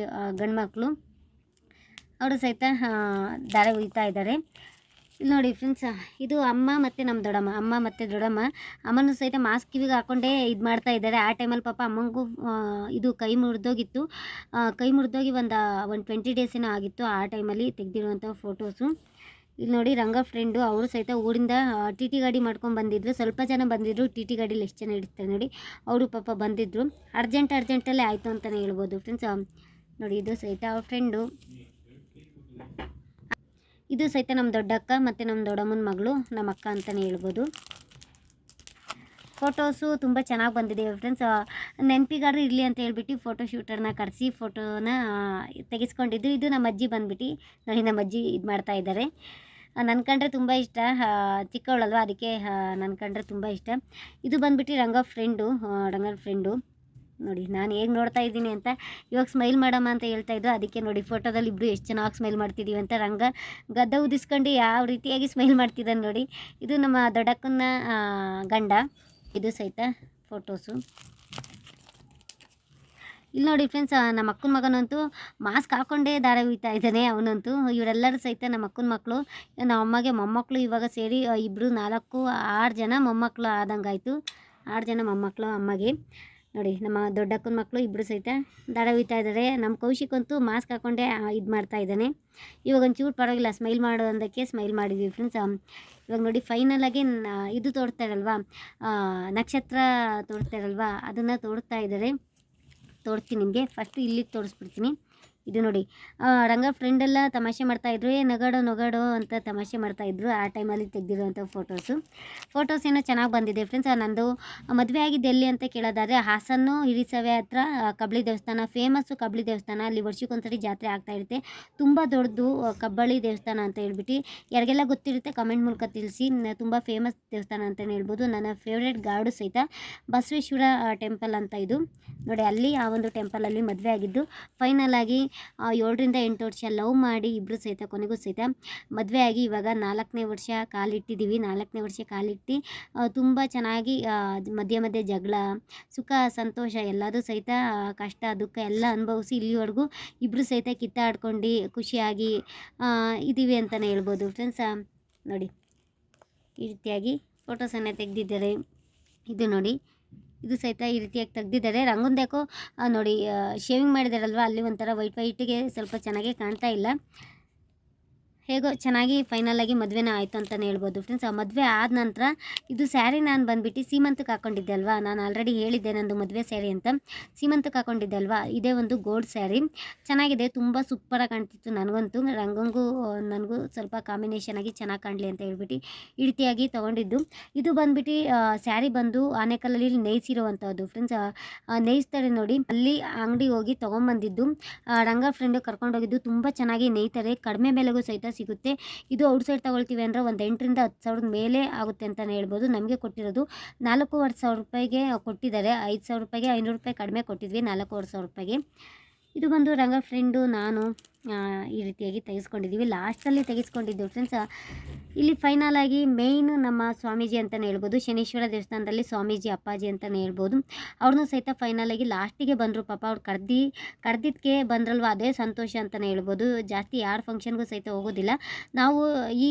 ಗಂಡು ಮಕ್ಕಳು ಅವರು ಸಹಿತ ದಾರ ಹುಯ್ತಾ ಇದ್ದಾರೆ ನೋಡಿ ಫ್ರೆಂಡ್ಸ್ ಇದು ಅಮ್ಮ ಮತ್ತು ನಮ್ಮ ದೊಡ್ಡಮ್ಮ, ಅಮ್ಮ ಮತ್ತು ದೊಡ್ಡಮ್ಮ. ಅಮ್ಮನೂ ಸಹಿತ ಮಾಸ್ಕ್ ಕಿವಿಗೆ ಹಾಕ್ಕೊಂಡೇ ಇದು ಮಾಡ್ತಾ ಇದ್ದಾರೆ. ಆ ಟೈಮಲ್ಲಿ ಪಾಪ ಅಮ್ಮಂಗೂ ಇದು ಕೈ ಮುರಿದೋಗಿತ್ತು. ಕೈ ಮುರಿದೋಗಿ ಒಂದು ಒಂದು ಟ್ವೆಂಟಿ ಡೇಸ್ ಏನೋ ಆಗಿತ್ತು ಆ ಟೈಮಲ್ಲಿ ತೆಗೆದಿರುವಂಥ ಫೋಟೋಸು ಇಲ್ಲಿ ನೋಡಿ ರಂಗ ಫ್ರೆಂಡು ಅವರು ಸಹಿತ ಊರಿಂದ ಟಿ ಟಿ ಗಾಡಿ ಮಾಡ್ಕೊಂಡು ಬಂದಿದ್ರು. ಸ್ವಲ್ಪ ಜನ ಬಂದಿದ್ರು ಟಿ ಟಿ ಗಾಡೀಲಿ ಎಷ್ಟು ಜನ ಇಡ್ತಾರೆ ನೋಡಿ. ಅವರು ಪಾಪ ಬಂದಿದ್ದರು ಅರ್ಜೆಂಟ್ ಅರ್ಜೆಂಟಲ್ಲೇ ಆಯಿತು ಅಂತಲೇ ಹೇಳ್ಬೋದು ಫ್ರೆಂಡ್ಸ್ ನೋಡಿ ಇದು ಸಹಿತ ಅವ್ರ ಫ್ರೆಂಡು ಇದು ಸಹಿತ ನಮ್ಮ ದೊಡ್ಡಕ್ಕ ಮತ್ತು ನಮ್ಮ ದೊಡ್ಡಮ್ಮನ ಮಗಳು, ನಮ್ಮ ಅಕ್ಕ ಅಂತಲೇ ಹೇಳ್ಬೋದು. ಫೋಟೋಸು ತುಂಬ ಚೆನ್ನಾಗಿ ಬಂದಿದೆ ಫ್ರೆಂಡ್ಸ್ ನೆನಪಿಗಾದ್ರೂ ಇರಲಿ ಅಂತ ಹೇಳ್ಬಿಟ್ಟು ಫೋಟೋ ಶೂಟರ್ನ ಕರೆಸಿ ಫೋಟೋನ ತೆಗೆಸ್ಕೊಂಡಿದ್ದು. ಇದು ನಮ್ಮ ಅಜ್ಜಿ ಬಂದ್ಬಿಟ್ಟು ನೋಡಿ, ನಮ್ಮ ಅಜ್ಜಿ ಇದು ಮಾಡ್ತಾ ಇದ್ದಾರೆ. ನನ್ನ ಕಂಡ್ರೆ ತುಂಬ ಇಷ್ಟ. ಚಿಕ್ಕವಳಲ್ವ, ಅದಕ್ಕೆ ನನ್ನ ಕಂಡ್ರೆ ತುಂಬ ಇಷ್ಟ. ಇದು ಬಂದ್ಬಿಟ್ಟು ರಂಗ ಫ್ರೆಂಡು ರಂಗನ ಫ್ರೆಂಡು ನೋಡಿ, ನಾನು ಹೇಗೆ ನೋಡ್ತಾ ಇದ್ದೀನಿ ಅಂತ ಇವಾಗ ಸ್ಮೈಲ್ ಮಾಡಮ್ಮ ಅಂತ ಹೇಳ್ತಾ ಇದ್ದು ಅದಕ್ಕೆ ನೋಡಿ ಫೋಟೋದಲ್ಲಿ ಇಬ್ಬರು ಎಷ್ಟು ಚೆನ್ನಾಗಿ ಸ್ಮೈಲ್ ಮಾಡ್ತಿದ್ದೀವಿ ಅಂತ ರಂಗ ಗದ್ದ ಉದಿಸ್ಕೊಂಡು ಯಾವ ರೀತಿಯಾಗಿ ಸ್ಮೈಲ್ ಮಾಡ್ತಿದ್ದಾನೆ ನೋಡಿ. ಇದು ನಮ್ಮ ದೊಡ್ಡಕ್ಕನ ಗಂಡ. ಇದು ಸಹಿತ ಫೋಟೋಸು ಇಲ್ಲಿ ನೋಡಿ ಫ್ರೆಂಡ್ಸ್ ನಮ್ಮ ಅಕ್ಕನ ಮಗನಂತೂ ಮಾಸ್ಕ್ ಹಾಕ್ಕೊಂಡೇ ದಾರ ಹುಯ್ತಾ ಇದ್ದಾನೆ ಅವನಂತೂ. ಇವರೆಲ್ಲರೂ ಸಹಿತ ನಮ್ಮ ಅಕ್ಕನ ಮಕ್ಕಳು ನಮ್ಮ ಅಮ್ಮಗೆ ಮೊಮ್ಮಕ್ಕಳು ಇವಾಗ ಸೇರಿ ಇಬ್ಬರು ನಾಲ್ಕು, ಆರು ಜನ ಮೊಮ್ಮಕ್ಕಳು ಆದಂಗಾಯಿತು. ಆರು ಜನ ಮೊಮ್ಮಕ್ಕಳು ಅಮ್ಮಗೆ. ನೋಡಿ, ನಮ್ಮ ದೊಡ್ಡಕ್ಕನ ಮಕ್ಕಳು ಇಬ್ಬರು ಸಹಿತ ದಡ ಹೋಯ್ತಾ ಇದ್ದಾರೆ. ನಮ್ಮ ಕೌಶಿಕಂತೂ ಮಾಸ್ಕ್ ಹಾಕ್ಕೊಂಡೇ ಇದು ಮಾಡ್ತಾ ಇದ್ದಾನೆ. ಇವಾಗ ಒಂಚೂರು ಪರವಾಗಿಲ್ಲ ಸ್ಮೈಲ್ ಮಾಡೋದಕ್ಕೆ ಸ್ಮೈಲ್ ಮಾಡಿದ್ವಿ ಫ್ರೆಂಡ್ಸ್ ಇವಾಗ ನೋಡಿ ಫೈನಲ್ ಆಗಿ ಇದು ತೋಡ್ತಾರಲ್ವಾ ನಕ್ಷತ್ರ ತೋಡ್ತಾರಲ್ವಾ ಅದನ್ನು ತೋಡ್ತಾ ಇದ್ದಾರೆ. ತೋರಿಸ್ತೀನಿ ನಿಮಗೆ ಫಸ್ಟು ಇಲ್ಲಿಗೆ ತೋರಿಸ್ಬಿಡ್ತೀನಿ. ಇದು ನೋಡಿ. ರಂಗ ಫ್ರೆಂಡೆಲ್ಲ ತಮಾಷೆ ಮಾಡ್ತಾಯಿದ್ರು ಏ, ನಗಡೋ, ನೊಗಡೋ ಅಂತ ತಮಾಷೆ ಮಾಡ್ತಾಯಿದ್ರು ಆ ಟೈಮಲ್ಲಿ ತೆಗೆದಿರುವಂಥ ಫೋಟೋಸು ಫೋಟೋಸ್ ಏನೋ ಚೆನ್ನಾಗಿ ಬಂದಿದೆ ಫ್ರೆಂಡ್ಸ್ ನಂದು ಮದುವೆ ಆಗಿದ್ದು ಎಲ್ಲಿ ಅಂತ ಕೇಳೋದಾದರೆ, ಹಾಸನ್ನು ಹಿರಿಸವೆ ಹತ್ರ ಕಬಳಿ ದೇವಸ್ಥಾನ. ಫೇಮಸ್ಸು ಕಬಳಿ ದೇವಸ್ಥಾನ. ಅಲ್ಲಿ ವರ್ಷಕ್ಕೊಂದ್ಸರಿ ಜಾತ್ರೆ ಆಗ್ತಾ ಇರುತ್ತೆ. ತುಂಬ ದೊಡ್ಡದು ಕಬ್ಬಳ್ಳಿ ದೇವಸ್ಥಾನ ಅಂತ ಹೇಳ್ಬಿಟ್ಟು. ಯಾರಿಗೆಲ್ಲ ಗೊತ್ತಿರುತ್ತೆ ಕಮೆಂಟ್ ಮೂಲಕ ತಿಳಿಸಿ. ತುಂಬ ಫೇಮಸ್ ದೇವಸ್ಥಾನ ಅಂತಲೇ ಹೇಳ್ಬೋದು. ನನ್ನ ಫೇವ್ರೇಟ್ ಗಾಡು ಸಹಿತ ಬಸವೇಶ್ವರ ಟೆಂಪಲ್ ಅಂತ ಇದು. ನೋಡಿ, ಅಲ್ಲಿ ಆ ಒಂದು ಟೆಂಪಲಲ್ಲಿ ಮದುವೆ ಆಗಿದ್ದು. ಫೈನಲ್ ಆಗಿ ಏಳರಿಂದ ಎಂಟು ವರ್ಷ ಲವ್ ಮಾಡಿ ಇಬ್ಬರು ಸಹಿತ, ಕೊನೆಗೂ ಸಹಿತ ಮದುವೆ ಆಗಿ ಇವಾಗ ನಾಲ್ಕನೇ ವರ್ಷ ಕಾಲಿಟ್ಟಿದ್ದೀವಿ. ನಾಲ್ಕನೇ ವರ್ಷ ಕಾಲಿಟ್ಟು ತುಂಬ ಚೆನ್ನಾಗಿ ಮಧ್ಯೆ ಮಧ್ಯೆ ಜಗಳ, ಸುಖ, ಸಂತೋಷ ಎಲ್ಲದೂ ಸಹಿತ ಕಷ್ಟ, ದುಃಖ ಎಲ್ಲ ಅನುಭವಿಸಿ ಇಲ್ಲಿವರೆಗೂ ಇಬ್ಬರು ಸಹಿತ ಕಿತ್ತಾಡ್ಕೊಂಡು ಖುಷಿಯಾಗಿ ಇದ್ದೀವಿ ಅಂತಲೇ ಹೇಳ್ಬೋದು. ಫ್ರೆಂಡ್ಸ್ ನೋಡಿ, ಈ ರೀತಿಯಾಗಿ ಫೋಟೋಸನ್ನು ತೆಗೆದಿದ್ದಾರೆ. ಇದು ನೋಡಿ ಇದು ಸಹಿತ ಈ ರೀತಿಯಾಗಿ ತೆಗ್ದಿದ್ದಾರೆ. ರಂಗೊಂದು ನೋಡಿ ಶೇವಿಂಗ್ ಮಾಡಿದಾರಲ್ವ? ಅಲ್ಲಿ ಒಂಥರ ವೈಟ್ ವೈಟಿಗೆ ಸ್ವಲ್ಪ ಚೆನ್ನಾಗೇ ಕಾಣ್ತಾ ಇಲ್ಲ. ಹೇಗೋ ಚೆನ್ನಾಗಿ ಫೈನಲ್ ಆಗಿ ಮದುವೆನ ಆಯಿತು ಅಂತಲೇ ಹೇಳ್ಬೋದು ಫ್ರೆಂಡ್ಸ್ ಆ ಮದುವೆ ಆದ ನಂತರ ಇದು ಸ್ಯಾರಿ ನಾನು ಬಂದುಬಿಟ್ಟು ಸೀಮಂತಕ್ಕೆ ಹಾಕೊಂಡಿದ್ದೆ ಅಲ್ವಾ? ನಾನು ಆಲ್ರೆಡಿ ಹೇಳಿದ್ದೆ ನಂದು ಮದುವೆ ಸ್ಯಾರಿ ಅಂತ. ಸೀಮಂತಕ್ಕೆ ಹಾಕೊಂಡಿದ್ದೆ ಅಲ್ವಾ? ಇದೇ ಒಂದು ಗೋಲ್ಡ್ ಸ್ಯಾರಿ ಚೆನ್ನಾಗಿದೆ, ತುಂಬ ಸೂಪರಾಗಿ ಕಾಣ್ತಿತ್ತು ನನಗಂತೂ. ರಂಗಂಗೂ, ನನಗೂ ಸ್ವಲ್ಪ ಕಾಂಬಿನೇಷನ್ ಆಗಿ ಚೆನ್ನಾಗಿ ಕಾಣಲಿ ಅಂತ ಹೇಳ್ಬಿಟ್ಟು ಈ ರೀತಿಯಾಗಿ ತೊಗೊಂಡಿದ್ದು. ಇದು ಬಂದ್ಬಿಟ್ಟು ಸ್ಯಾರಿ ಬಂದು ಆನೆಕಲ್ಲಲ್ಲಿ ನೇಯ್ಸಿರುವಂಥದ್ದು ಫ್ರೆಂಡ್ಸ್ ನೇಯಿಸ್ತಾರೆ ನೋಡಿ. ಅಲ್ಲಿ ಅಂಗಡಿಗೆ ಹೋಗಿ ತೊಗೊಂಬಂದಿದ್ದು. ರಂಗ ಫ್ರೆಂಡು ಕರ್ಕೊಂಡೋಗಿದ್ದು, ತುಂಬ ಚೆನ್ನಾಗಿ ನೇಯ್ತಾರೆ. ಕಡಿಮೆ ಬೆಲೆಗೂ ಸಹಿತ ಸಿಗುತ್ತೆ. ಇದು ಔಟ್ಸೈಡ್ ತಗೊಳ್ತೀವಿ ಅಂದರೆ ಒಂದು ಎಂಟರಿಂದ ಹತ್ತು ಸಾವಿರದ ಮೇಲೆ ಆಗುತ್ತೆ ಅಂತಲೇ ಹೇಳ್ಬೋದು. ನಮಗೆ ಕೊಟ್ಟಿರೋದು ನಾಲ್ಕೂವರೆ ಸಾವಿರ ರೂಪಾಯಿಗೆ ಕೊಟ್ಟಿದ್ದಾರೆ. ಐದು ಸಾವಿರ ರೂಪಾಯಿಗೆ ಐನೂರು ರೂಪಾಯಿ ಕಡಿಮೆ ಕೊಟ್ಟಿದ್ವಿ ನಾಲ್ಕೂವರೆ ಸಾವಿರ ರೂಪಾಯಿಗೆ. ಇದು ಬಂದು ರಂಗ ಫ್ರೆಂಡು ನಾನು. ಈ ರೀತಿಯಾಗಿ ತೆಗೆಸ್ಕೊಂಡಿದ್ದೀವಿ. ಲಾಸ್ಟಲ್ಲಿ ತೆಗೆಸ್ಕೊಂಡಿದ್ದೀವಿ ಫ್ರೆಂಡ್ಸ್ ಇಲ್ಲಿ ಫೈನಲ್ ಆಗಿ ಮೇಯ್ನ್ ನಮ್ಮ ಸ್ವಾಮೀಜಿ ಅಂತಲೇ ಹೇಳ್ಬೋದು. ಶನೀಶ್ವರ ದೇವಸ್ಥಾನದಲ್ಲಿ ಸ್ವಾಮೀಜಿ, ಅಪ್ಪಾಜಿ ಅಂತಲೇ ಹೇಳ್ಬೋದು. ಅವ್ರನ್ನೂ ಸಹಿತ ಫೈನಲ್ ಆಗಿ ಲಾಸ್ಟಿಗೆ ಬಂದರು. ಪಾಪ ಅವ್ರು ಕರ್ದು ಕರ್ದಿದ್ದಕ್ಕೆ ಬಂದ್ರಲ್ವ? ಅದೇ ಸಂತೋಷ ಅಂತಲೇ ಹೇಳ್ಬೋದು. ಜಾಸ್ತಿ ಯಾರು ಫಂಕ್ಷನ್ಗೂ ಸಹಿತ ಹೋಗೋದಿಲ್ಲ. ನಾವು ಈ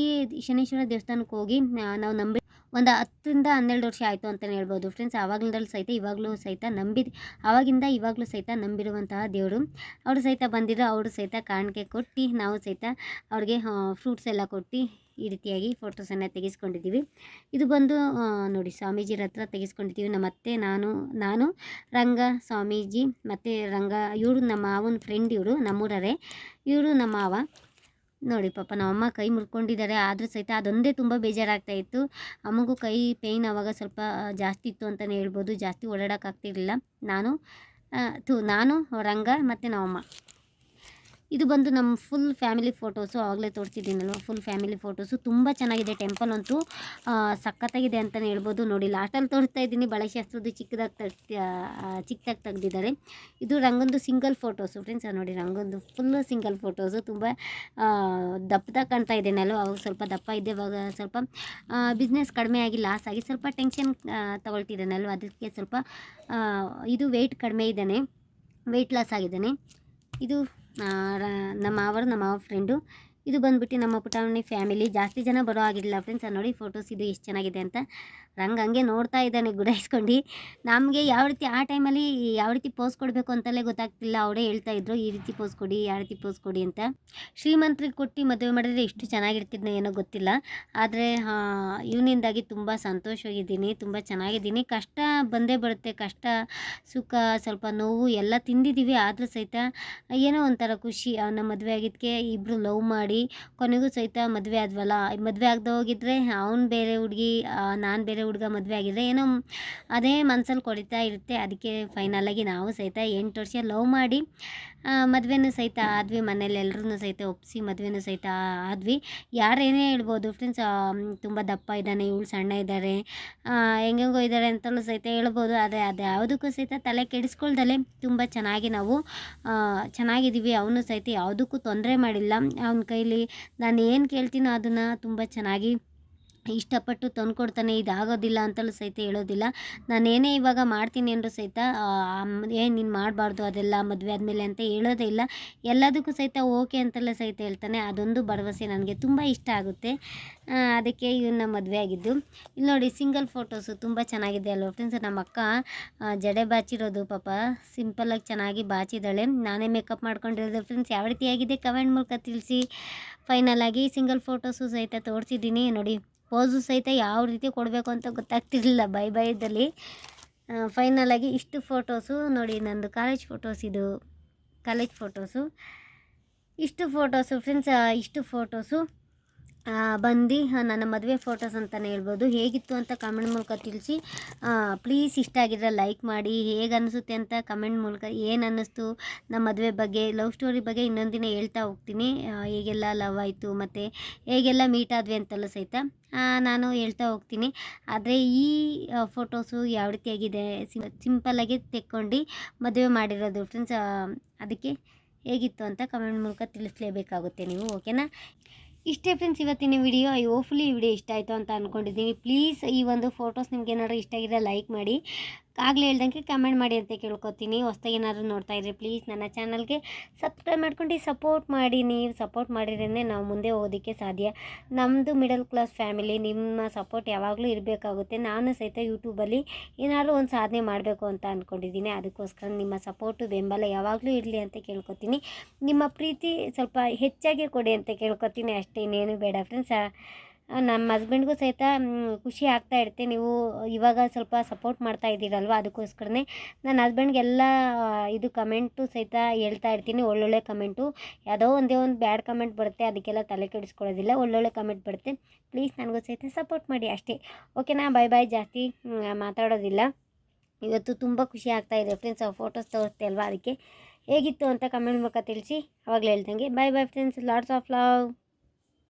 ಶನೀಶ್ವರ ದೇವಸ್ಥಾನಕ್ಕೆ ಹೋಗಿ ನಾವು ನಂಬಿ ಒಂದು ಹತ್ತರಿಂದ ಹನ್ನೆರಡು ವರ್ಷ ಆಯಿತು ಅಂತಲೇ ಹೇಳ್ಬೋದು. ಫ್ರೆಂಡ್ಸ್ ಆವಾಗಲಿಂದಲೂ ಸಹಿತ ಇವಾಗಲೂ ಸಹಿತ ನಂಬಿದ, ಆವಾಗಿಂದ ಇವಾಗಲೂ ಸಹಿತ ನಂಬಿರುವಂತಹ ದೇವರು. ಅವರು ಸಹಿತ ಬಂದಿರೋ ಅವರು ಸಹಿತ ಕಾಣಿಕೆ ಕೊಟ್ಟು ನಾವು ಸಹಿತ ಅವ್ರಿಗೆ ಫ್ರೂಟ್ಸ್ ಎಲ್ಲ ಕೊಟ್ಟು ಈ ರೀತಿಯಾಗಿ ಫೋಟೋಸನ್ನು ತೆಗೆಸ್ಕೊಂಡಿದ್ದೀವಿ. ಇದು ಬಂದು ನೋಡಿ ಸ್ವಾಮೀಜಿರ ಹತ್ರ ತೆಗೆಸ್ಕೊಂಡಿದ್ದೀವಿ. ನಮ್ಮ ಅತ್ತೆ, ನಾನು ನಾನು, ರಂಗ ಸ್ವಾಮೀಜಿ ಮತ್ತು ರಂಗ, ಇವರು ನಮ್ಮ ಮಾವನ ಫ್ರೆಂಡ್ ಇವರು, ನಮ್ಮೂರರೇ. ಇವರು ನಮ್ಮ ಮಾವ. ನೋಡಿ ಪಾಪ ನಮ್ಮಮ್ಮ ಕೈ ಮುರ್ಕೊಂಡಿದ್ದಾರೆ. ಆದರೂ ಸಹಿತ ಅದೊಂದೇ ತುಂಬ ಬೇಜಾರಾಗ್ತಾ ಇತ್ತು. ಅಮ್ಮಗೂ ಕೈ ಪೇಯ್ನ್ ಆವಾಗ ಸ್ವಲ್ಪ ಜಾಸ್ತಿ ಇತ್ತು ಅಂತಲೇ ಹೇಳ್ಬೋದು. ಜಾಸ್ತಿ ಓಡಾಡೋಕ್ಕಾಗ್ತಿರ್ಲಿಲ್ಲ. ನಾನು ಥೂ, ನಾನು, ರಂಗ ಮತ್ತು ನಮ್ಮಮ್ಮ ಇದು ಬಂದು ನಮ್ಮ ಫುಲ್ ಫ್ಯಾಮಿಲಿ ಫೋಟೋಸು ಆಗಲೇ ತೋರಿಸಿದ್ದೀನಲ್ವ? ಫುಲ್ ಫ್ಯಾಮಿಲಿ ಫೋಟೋಸು ತುಂಬ ಚೆನ್ನಾಗಿದೆ. ಟೆಂಪಲ್ ಅಂತೂ ಸಖತ್ತಾಗಿದೆ ಅಂತಲೇ ಹೇಳ್ಬೋದು. ನೋಡಿ ಲಾಸ್ಟಲ್ಲಿ ತೋರಿಸ್ತಾ ಇದ್ದೀನಿ. ಬಳೆಶಾಸ್ತ್ರದ್ದು ಚಿಕ್ಕದಾಗಿ ತೆಗ್ ಚಿಕ್ಕದಾಗಿ ತೆಗ್ದಿದ್ದಾರೆ. ಇದು ರಂಗೊಂದು ಸಿಂಗಲ್ ಫೋಟೋಸು ಫ್ರೆಂಡ್ಸ್ ನೋಡಿ, ರಂಗೊಂದು ಫುಲ್ಲು ಸಿಂಗಲ್ ಫೋಟೋಸು ತುಂಬ ದಪ್ಪದಾಗ ಕಾಣ್ತಾ ಇದ್ದೇನಲ್ವ ಅವಾಗ ಸ್ವಲ್ಪ ದಪ್ಪ ಇದ್ದೆ ಇವಾಗ ಸ್ವಲ್ಪ ಬಿಸ್ನೆಸ್ ಕಡಿಮೆ ಆಗಿ ಲಾಸ್ ಆಗಿ ಸ್ವಲ್ಪ ಟೆನ್ಷನ್ ತಗೊಳ್ತಿದ್ದಾನಲ್ವ ಅದಕ್ಕೆ ಸ್ವಲ್ಪ ಇದು ವೆಯ್ಟ್ ಕಡಿಮೆ ಇದ್ದಾನೆ. ವೆಯ್ಟ್ ಲಾಸ್ ಆಗಿದ್ದಾನೆ. ಇದು ನಮ್ಮ ಅವರು ನಮ್ಮ ಮಾವ ಫ್ರೆಂಡು ಇದು ಬಂದ್ಬಿಟ್ಟು ನಮ್ಮ ಪುಟಾಣಿ ಫ್ಯಾಮಿಲಿ. ಜಾಸ್ತಿ ಜನ ಬರೋ ಆಗಿರಲಿಲ್ಲ ಫ್ರೆಂಡ್ಸ್ ನೋಡಿ ಫೋಟೋಸ್ ಇದು ಎಷ್ಟು ಚೆನ್ನಾಗಿದೆ ಅಂತ. ರಂಗ ಹಂಗೆ ನೋಡ್ತಾ ಇದ್ದಾನೆ, ಗುಡಾಯಿಸ್ಕೊಂಡು. ನಮಗೆ ಯಾವ ರೀತಿ ಆ ಟೈಮಲ್ಲಿ ಯಾವ ರೀತಿ ಪೋಸ್ ಕೊಡಬೇಕು ಅಂತಲೇ ಗೊತ್ತಾಗ್ತಿಲ್ಲ. ಅವರೇ ಹೇಳ್ತಾ ಇದ್ರು, ಈ ರೀತಿ ಪೋಸ್ ಕೊಡಿ ಯಾವ ರೀತಿ ಪೋಸ್ ಕೊಡಿ ಅಂತ. ಶ್ರೀಮಂತ್ರಿಗೆ ಕೊಟ್ಟು ಮದುವೆ ಮಾಡಿದ್ರೆ ಎಷ್ಟು ಚೆನ್ನಾಗಿರ್ತಿದ್ನೋ ಏನೋ ಗೊತ್ತಿಲ್ಲ. ಆದರೆ ಇವನಿಂದಾಗಿ ತುಂಬ ಸಂತೋಷವಾಗಿದ್ದೀನಿ, ತುಂಬ ಚೆನ್ನಾಗಿದ್ದೀನಿ. ಕಷ್ಟ ಬಂದೇ ಬರುತ್ತೆ. ಕಷ್ಟ, ಸುಖ, ಸ್ವಲ್ಪ ನೋವು ಎಲ್ಲ ತಿಂದಿದ್ದೀವಿ ಆದರೂ ಸಹಿತ ಏನೋ ಒಂಥರ ಖುಷಿ. ಅವನ ಮದುವೆ ಆಗಿದ್ದಕ್ಕೆ ಇಬ್ಬರು ಲವ್ ಮಾಡಿ ಕೊನೆಗೂ ಸಹಿತ ಮದುವೆ ಆದ್ವಲ್ಲ? ಮದುವೆ ಆಗದೆ ಹೋಗಿದ್ರೆ ಅವ್ನು ಬೇರೆ ಹುಡುಗಿ ನಾನು ಬೇರೆ ಹುಡುಗ ಮದುವೆ ಆಗಿದ್ರೆ ಏನೋ ಅದೇ ಮನ್ಸಲ್ಲಿ ಕೊಡಿತಾ ಇರುತ್ತೆ. ಅದಕ್ಕೆ ಫೈನಲಾಗಿ ನಾವು ಸಹಿತ ಎಂಟು ವರ್ಷ ಲವ್ ಮಾಡಿ ಮದುವೆನೂ ಸಹಿತ ಆದ್ವಿ. ಮನೇಲಿ ಎಲ್ಲರೂ ಸಹಿತ ಒಪ್ಪಿಸಿ ಮದುವೆನೂ ಸಹಿತ ಆದ್ವಿ. ಯಾರೇನೇ ಹೇಳ್ಬೋದು ಫ್ರೆಂಡ್ಸ್ ತುಂಬ ದಪ್ಪ ಇದ್ದಾನೆ, ಇವಳು ಸಣ್ಣ ಇದ್ದಾರೆ ಹೆಂಗೆಂಗೋ ಇದ್ದಾರೆ ಅಂತಲೂ ಸಹಿತ ಹೇಳ್ಬೋದು. ಆದರೆ ಅದು ಯಾವುದಕ್ಕೂ ಸಹಿತ ತಲೆ ಕೆಡಿಸ್ಕೊಳ್ದಲೆ ತುಂಬ ಚೆನ್ನಾಗಿ ನಾವು ಚೆನ್ನಾಗಿದ್ದೀವಿ. ಅವನು ಸಹಿತ ಯಾವುದಕ್ಕೂ ತೊಂದರೆ ಮಾಡಿಲ್ಲ. ಅವನ ಕೈಲಿ ನಾನು ಏನು ಕೇಳ್ತೀನೋ ಅದನ್ನು ತುಂಬ ಚೆನ್ನಾಗಿ ಇಷ್ಟಪಟ್ಟು ತಂದುಕೊಡ್ತಾನೆ, ಇದಾಗೋದಿಲ್ಲ ಅಂತಲೂ ಸಹಿತ ಹೇಳೋದಿಲ್ಲ. ನಾನೇನೇ ಇವಾಗ ಮಾಡ್ತೀನಿ ಅಂದರೂ ಸಹಿತ ಏನು ನೀನು ಮಾಡಬಾರ್ದು ಅದೆಲ್ಲ ಮದುವೆ ಆದಮೇಲೆ ಅಂತ ಹೇಳೋದೇ ಇಲ್ಲ. ಎಲ್ಲದಕ್ಕೂ ಸಹಿತ ಓಕೆ ಅಂತಲೇ ಸಹಿತ ಹೇಳ್ತಾನೆ. ಅದೊಂದು ಭರವಸೆ ನನಗೆ ತುಂಬ ಇಷ್ಟ ಆಗುತ್ತೆ. ಅದಕ್ಕೆ ಇವನ್ನ ಮದುವೆ ಆಗಿದ್ದು. ಇಲ್ಲಿ ನೋಡಿ, ಸಿಂಗಲ್ ಫೋಟೋಸು ತುಂಬ ಚೆನ್ನಾಗಿದೆ ಅಲ್ವ ಫ್ರೆಂಡ್ಸ್ ನಮ್ಮ ಅಕ್ಕ ಜಡೆ ಬಾಚಿರೋದು ಪಾಪ. ಸಿಂಪಲಾಗಿ ಚೆನ್ನಾಗಿ ಬಾಚಿದ್ದಾಳೆ ನಾನೇ ಮೇಕಪ್ ಮಾಡ್ಕೊಂಡಿರೋದು ಫ್ರೆಂಡ್ಸ್ ಯಾವ ರೀತಿಯಾಗಿದೆ ಕಮೆಂಟ್ ಮೂಲಕ ತಿಳಿಸಿ. ಫೈನಲ್ ಆಗಿ ಸಿಂಗಲ್ ಫೋಟೋಸು ಸಹಿತ ತೋರಿಸಿದ್ದೀನಿ. ನೋಡಿ ಪೋಸು ಸಹಿತ ಯಾವ ರೀತಿ ಕೊಡಬೇಕು ಅಂತ ಗೊತ್ತಾಗ್ತಿರ್ಲಿಲ್ಲ. ಬೈ ಬೈದಲ್ಲಿ ಫೈನಲ್ ಆಗಿ ಇಷ್ಟು ಫೋಟೋಸು ನೋಡಿ, ನಂದು ಕಾಲೇಜ್ ಫೋಟೋಸ್ ಇದು ಕಾಲೇಜ್ ಫೋಟೋಸು ಇಷ್ಟು ಫೋಟೋಸು ಫ್ರೆಂಡ್ಸ್ ಇಷ್ಟು ಫೋಟೋಸು ಬಂದು ನನ್ನ ಮದುವೆ ಫೋಟೋಸ್ ಅಂತಲೇ ಹೇಳ್ಬೋದು. ಹೇಗಿತ್ತು ಅಂತ ಕಮೆಂಟ್ ಮೂಲಕ ತಿಳಿಸಿ. ಪ್ಲೀಸ್ ಇಷ್ಟ ಆಗಿದ್ರೆ ಲೈಕ್ ಮಾಡಿ. ಹೇಗೆ ಅನಿಸುತ್ತೆ ಅಂತ ಕಮೆಂಟ್ ಮೂಲಕ ಏನು ಅನ್ನಿಸ್ತು ನಮ್ಮ ಮದುವೆ ಬಗ್ಗೆ ಲವ್ ಸ್ಟೋರಿ ಬಗ್ಗೆ ಇನ್ನೊಂದು ದಿನ ಹೇಳ್ತಾ ಹೋಗ್ತೀನಿ. ಹೇಗೆಲ್ಲ ಲವ್ ಆಯಿತು, ಮತ್ತು ಹೇಗೆಲ್ಲ ಮೀಟ್ ಆದ್ವಿ ಅಂತೆಲ್ಲ ಸಹಿತ ನಾನು ಹೇಳ್ತಾ ಹೋಗ್ತೀನಿ. ಆದರೆ ಈ ಫೋಟೋಸು ಯಾವ ರೀತಿಯಾಗಿದೆ ಸಿಂಪಲ್ಲಾಗಿ ತೆಕ್ಕೊಂಡು ಮದುವೆ ಮಾಡಿರೋದು ಫ್ರೆಂಡ್ಸ್ ಅದಕ್ಕೆ ಹೇಗಿತ್ತು ಅಂತ ಕಮೆಂಟ್ ಮೂಲಕ ತಿಳಿಸ್ಲೇಬೇಕಾಗುತ್ತೆ ನೀವು ಓಕೆನಾ ಇಷ್ಟೇ ಫ್ರೆಂಡ್ಸ್ ಇವತ್ತಿನ ವಿಡಿಯೋ ಐ ಹೋಪ್ಫುಲಿ ವಿಡಿಯೋ ಇಷ್ಟ ಆಯಿತು ಅಂತ ಅಂದ್ಕೊಂಡಿದ್ದೀನಿ ಪ್ಲೀಸ್ ಈ ಒಂದು ಫೋಟೋಸ್ ನಿಮ್ಗೆ ಏನಾದರೂ ಇಷ್ಟ ಆಗಿದ್ರೆ ಲೈಕ್ ಮಾಡಿ. ಆಗಲೇ ಹೇಳ್ದಂಗೆ ಕಮೆಂಟ್ ಮಾಡಿ ಅಂತ ಕೇಳ್ಕೊತೀನಿ. ಹೊಸ್ದಾಗಿ ಏನಾದರೂ ನೋಡ್ತಾ ಇದ್ರೆ ಪ್ಲೀಸ್ ನನ್ನ ಚಾನಲ್ಗೆ ಸಬ್ಸ್ಕ್ರೈಬ್ ಮಾಡ್ಕೊಂಡು ಸಪೋರ್ಟ್ ಮಾಡಿ. ನೀವು ಸಪೋರ್ಟ್ ಮಾಡಿದ್ರೆ ನಾವು ಮುಂದೆ ಹೋಗೋದಕ್ಕೆ ಸಾಧ್ಯ. ನಮ್ಮದು ಮಿಡಲ್ ಕ್ಲಾಸ್ ಫ್ಯಾಮಿಲಿ ನಿಮ್ಮ ಸಪೋರ್ಟ್ ಯಾವಾಗಲೂ ಇರಬೇಕಾಗುತ್ತೆ. ನಾನು ಸಹಿತ ಯೂಟ್ಯೂಬಲ್ಲಿ ಏನಾದರೂ ಒಂದು ಸಾಧನೆ ಮಾಡಬೇಕು ಅಂತ ಅಂದ್ಕೊಂಡಿದ್ದೀನಿ ಅದಕ್ಕೋಸ್ಕರ ನಿಮ್ಮ ಸಪೋರ್ಟು ಬೆಂಬಲ ಯಾವಾಗಲೂ ಇರಲಿ ಅಂತ ಕೇಳ್ಕೊತೀನಿ. ನಿಮ್ಮ ಪ್ರೀತಿ ಸ್ವಲ್ಪ ಹೆಚ್ಚಾಗಿ ಕೊಡಿ ಅಂತ ಕೇಳ್ಕೊತೀನಿ. ಅಷ್ಟೇ ಇನ್ನೇನು ಬೇಡ ಫ್ರೆಂಡ್ಸ್ ನಮ್ಮ ಹಸ್ಬೆಂಡ್ಗೂ ಸಹಿತ ಖುಷಿ ಆಗ್ತಾ ಇರುತ್ತೆ. ನೀವು ಇವಾಗ ಸ್ವಲ್ಪ ಸಪೋರ್ಟ್ ಮಾಡ್ತಾ ಇದ್ದೀರಲ್ವ? ಅದಕ್ಕೋಸ್ಕರನೇ ನನ್ನ ಹಸ್ಬೆಂಡ್ಗೆಲ್ಲ ಇದು ಕಮೆಂಟು ಸಹಿತ ಹೇಳ್ತಾ ಇರ್ತೀನಿ. ಒಳ್ಳೊಳ್ಳೆ ಕಮೆಂಟು ಯಾವುದೋ ಒಂದೇ ಒಂದು ಬ್ಯಾಡ್ ಕಮೆಂಟ್ ಬರುತ್ತೆ, ಅದಕ್ಕೆಲ್ಲ ತಲೆ ಕೆಡಿಸ್ಕೊಳ್ಳೋದಿಲ್ಲ. ಒಳ್ಳೊಳ್ಳೆ ಕಮೆಂಟ್ ಬರುತ್ತೆ. ಪ್ಲೀಸ್ ನನಗೂ ಸಹಿತ ಸಪೋರ್ಟ್ ಮಾಡಿ ಅಷ್ಟೇ. ಓಕೆನಾ ಬಾಯ್ ಬಾಯ್ ಜಾಸ್ತಿ ಮಾತಾಡೋದಿಲ್ಲ. ಇವತ್ತು ತುಂಬ ಖುಷಿ ಆಗ್ತಾ ಇದೆ. ಫ್ರೆಂಡ್ಸ್ ಫೋಟೋಸ್ ತೋರಿಸ್ತೆ ಅಲ್ವಾ ಅದಕ್ಕೆ? ಹೇಗಿತ್ತು ಅಂತ ಕಮೆಂಟ್ ಮೂಲಕ ತಿಳಿಸಿ. ಅವಾಗಲೇ ಹೇಳ್ದಂಗೆ. Bye bye friends lots of love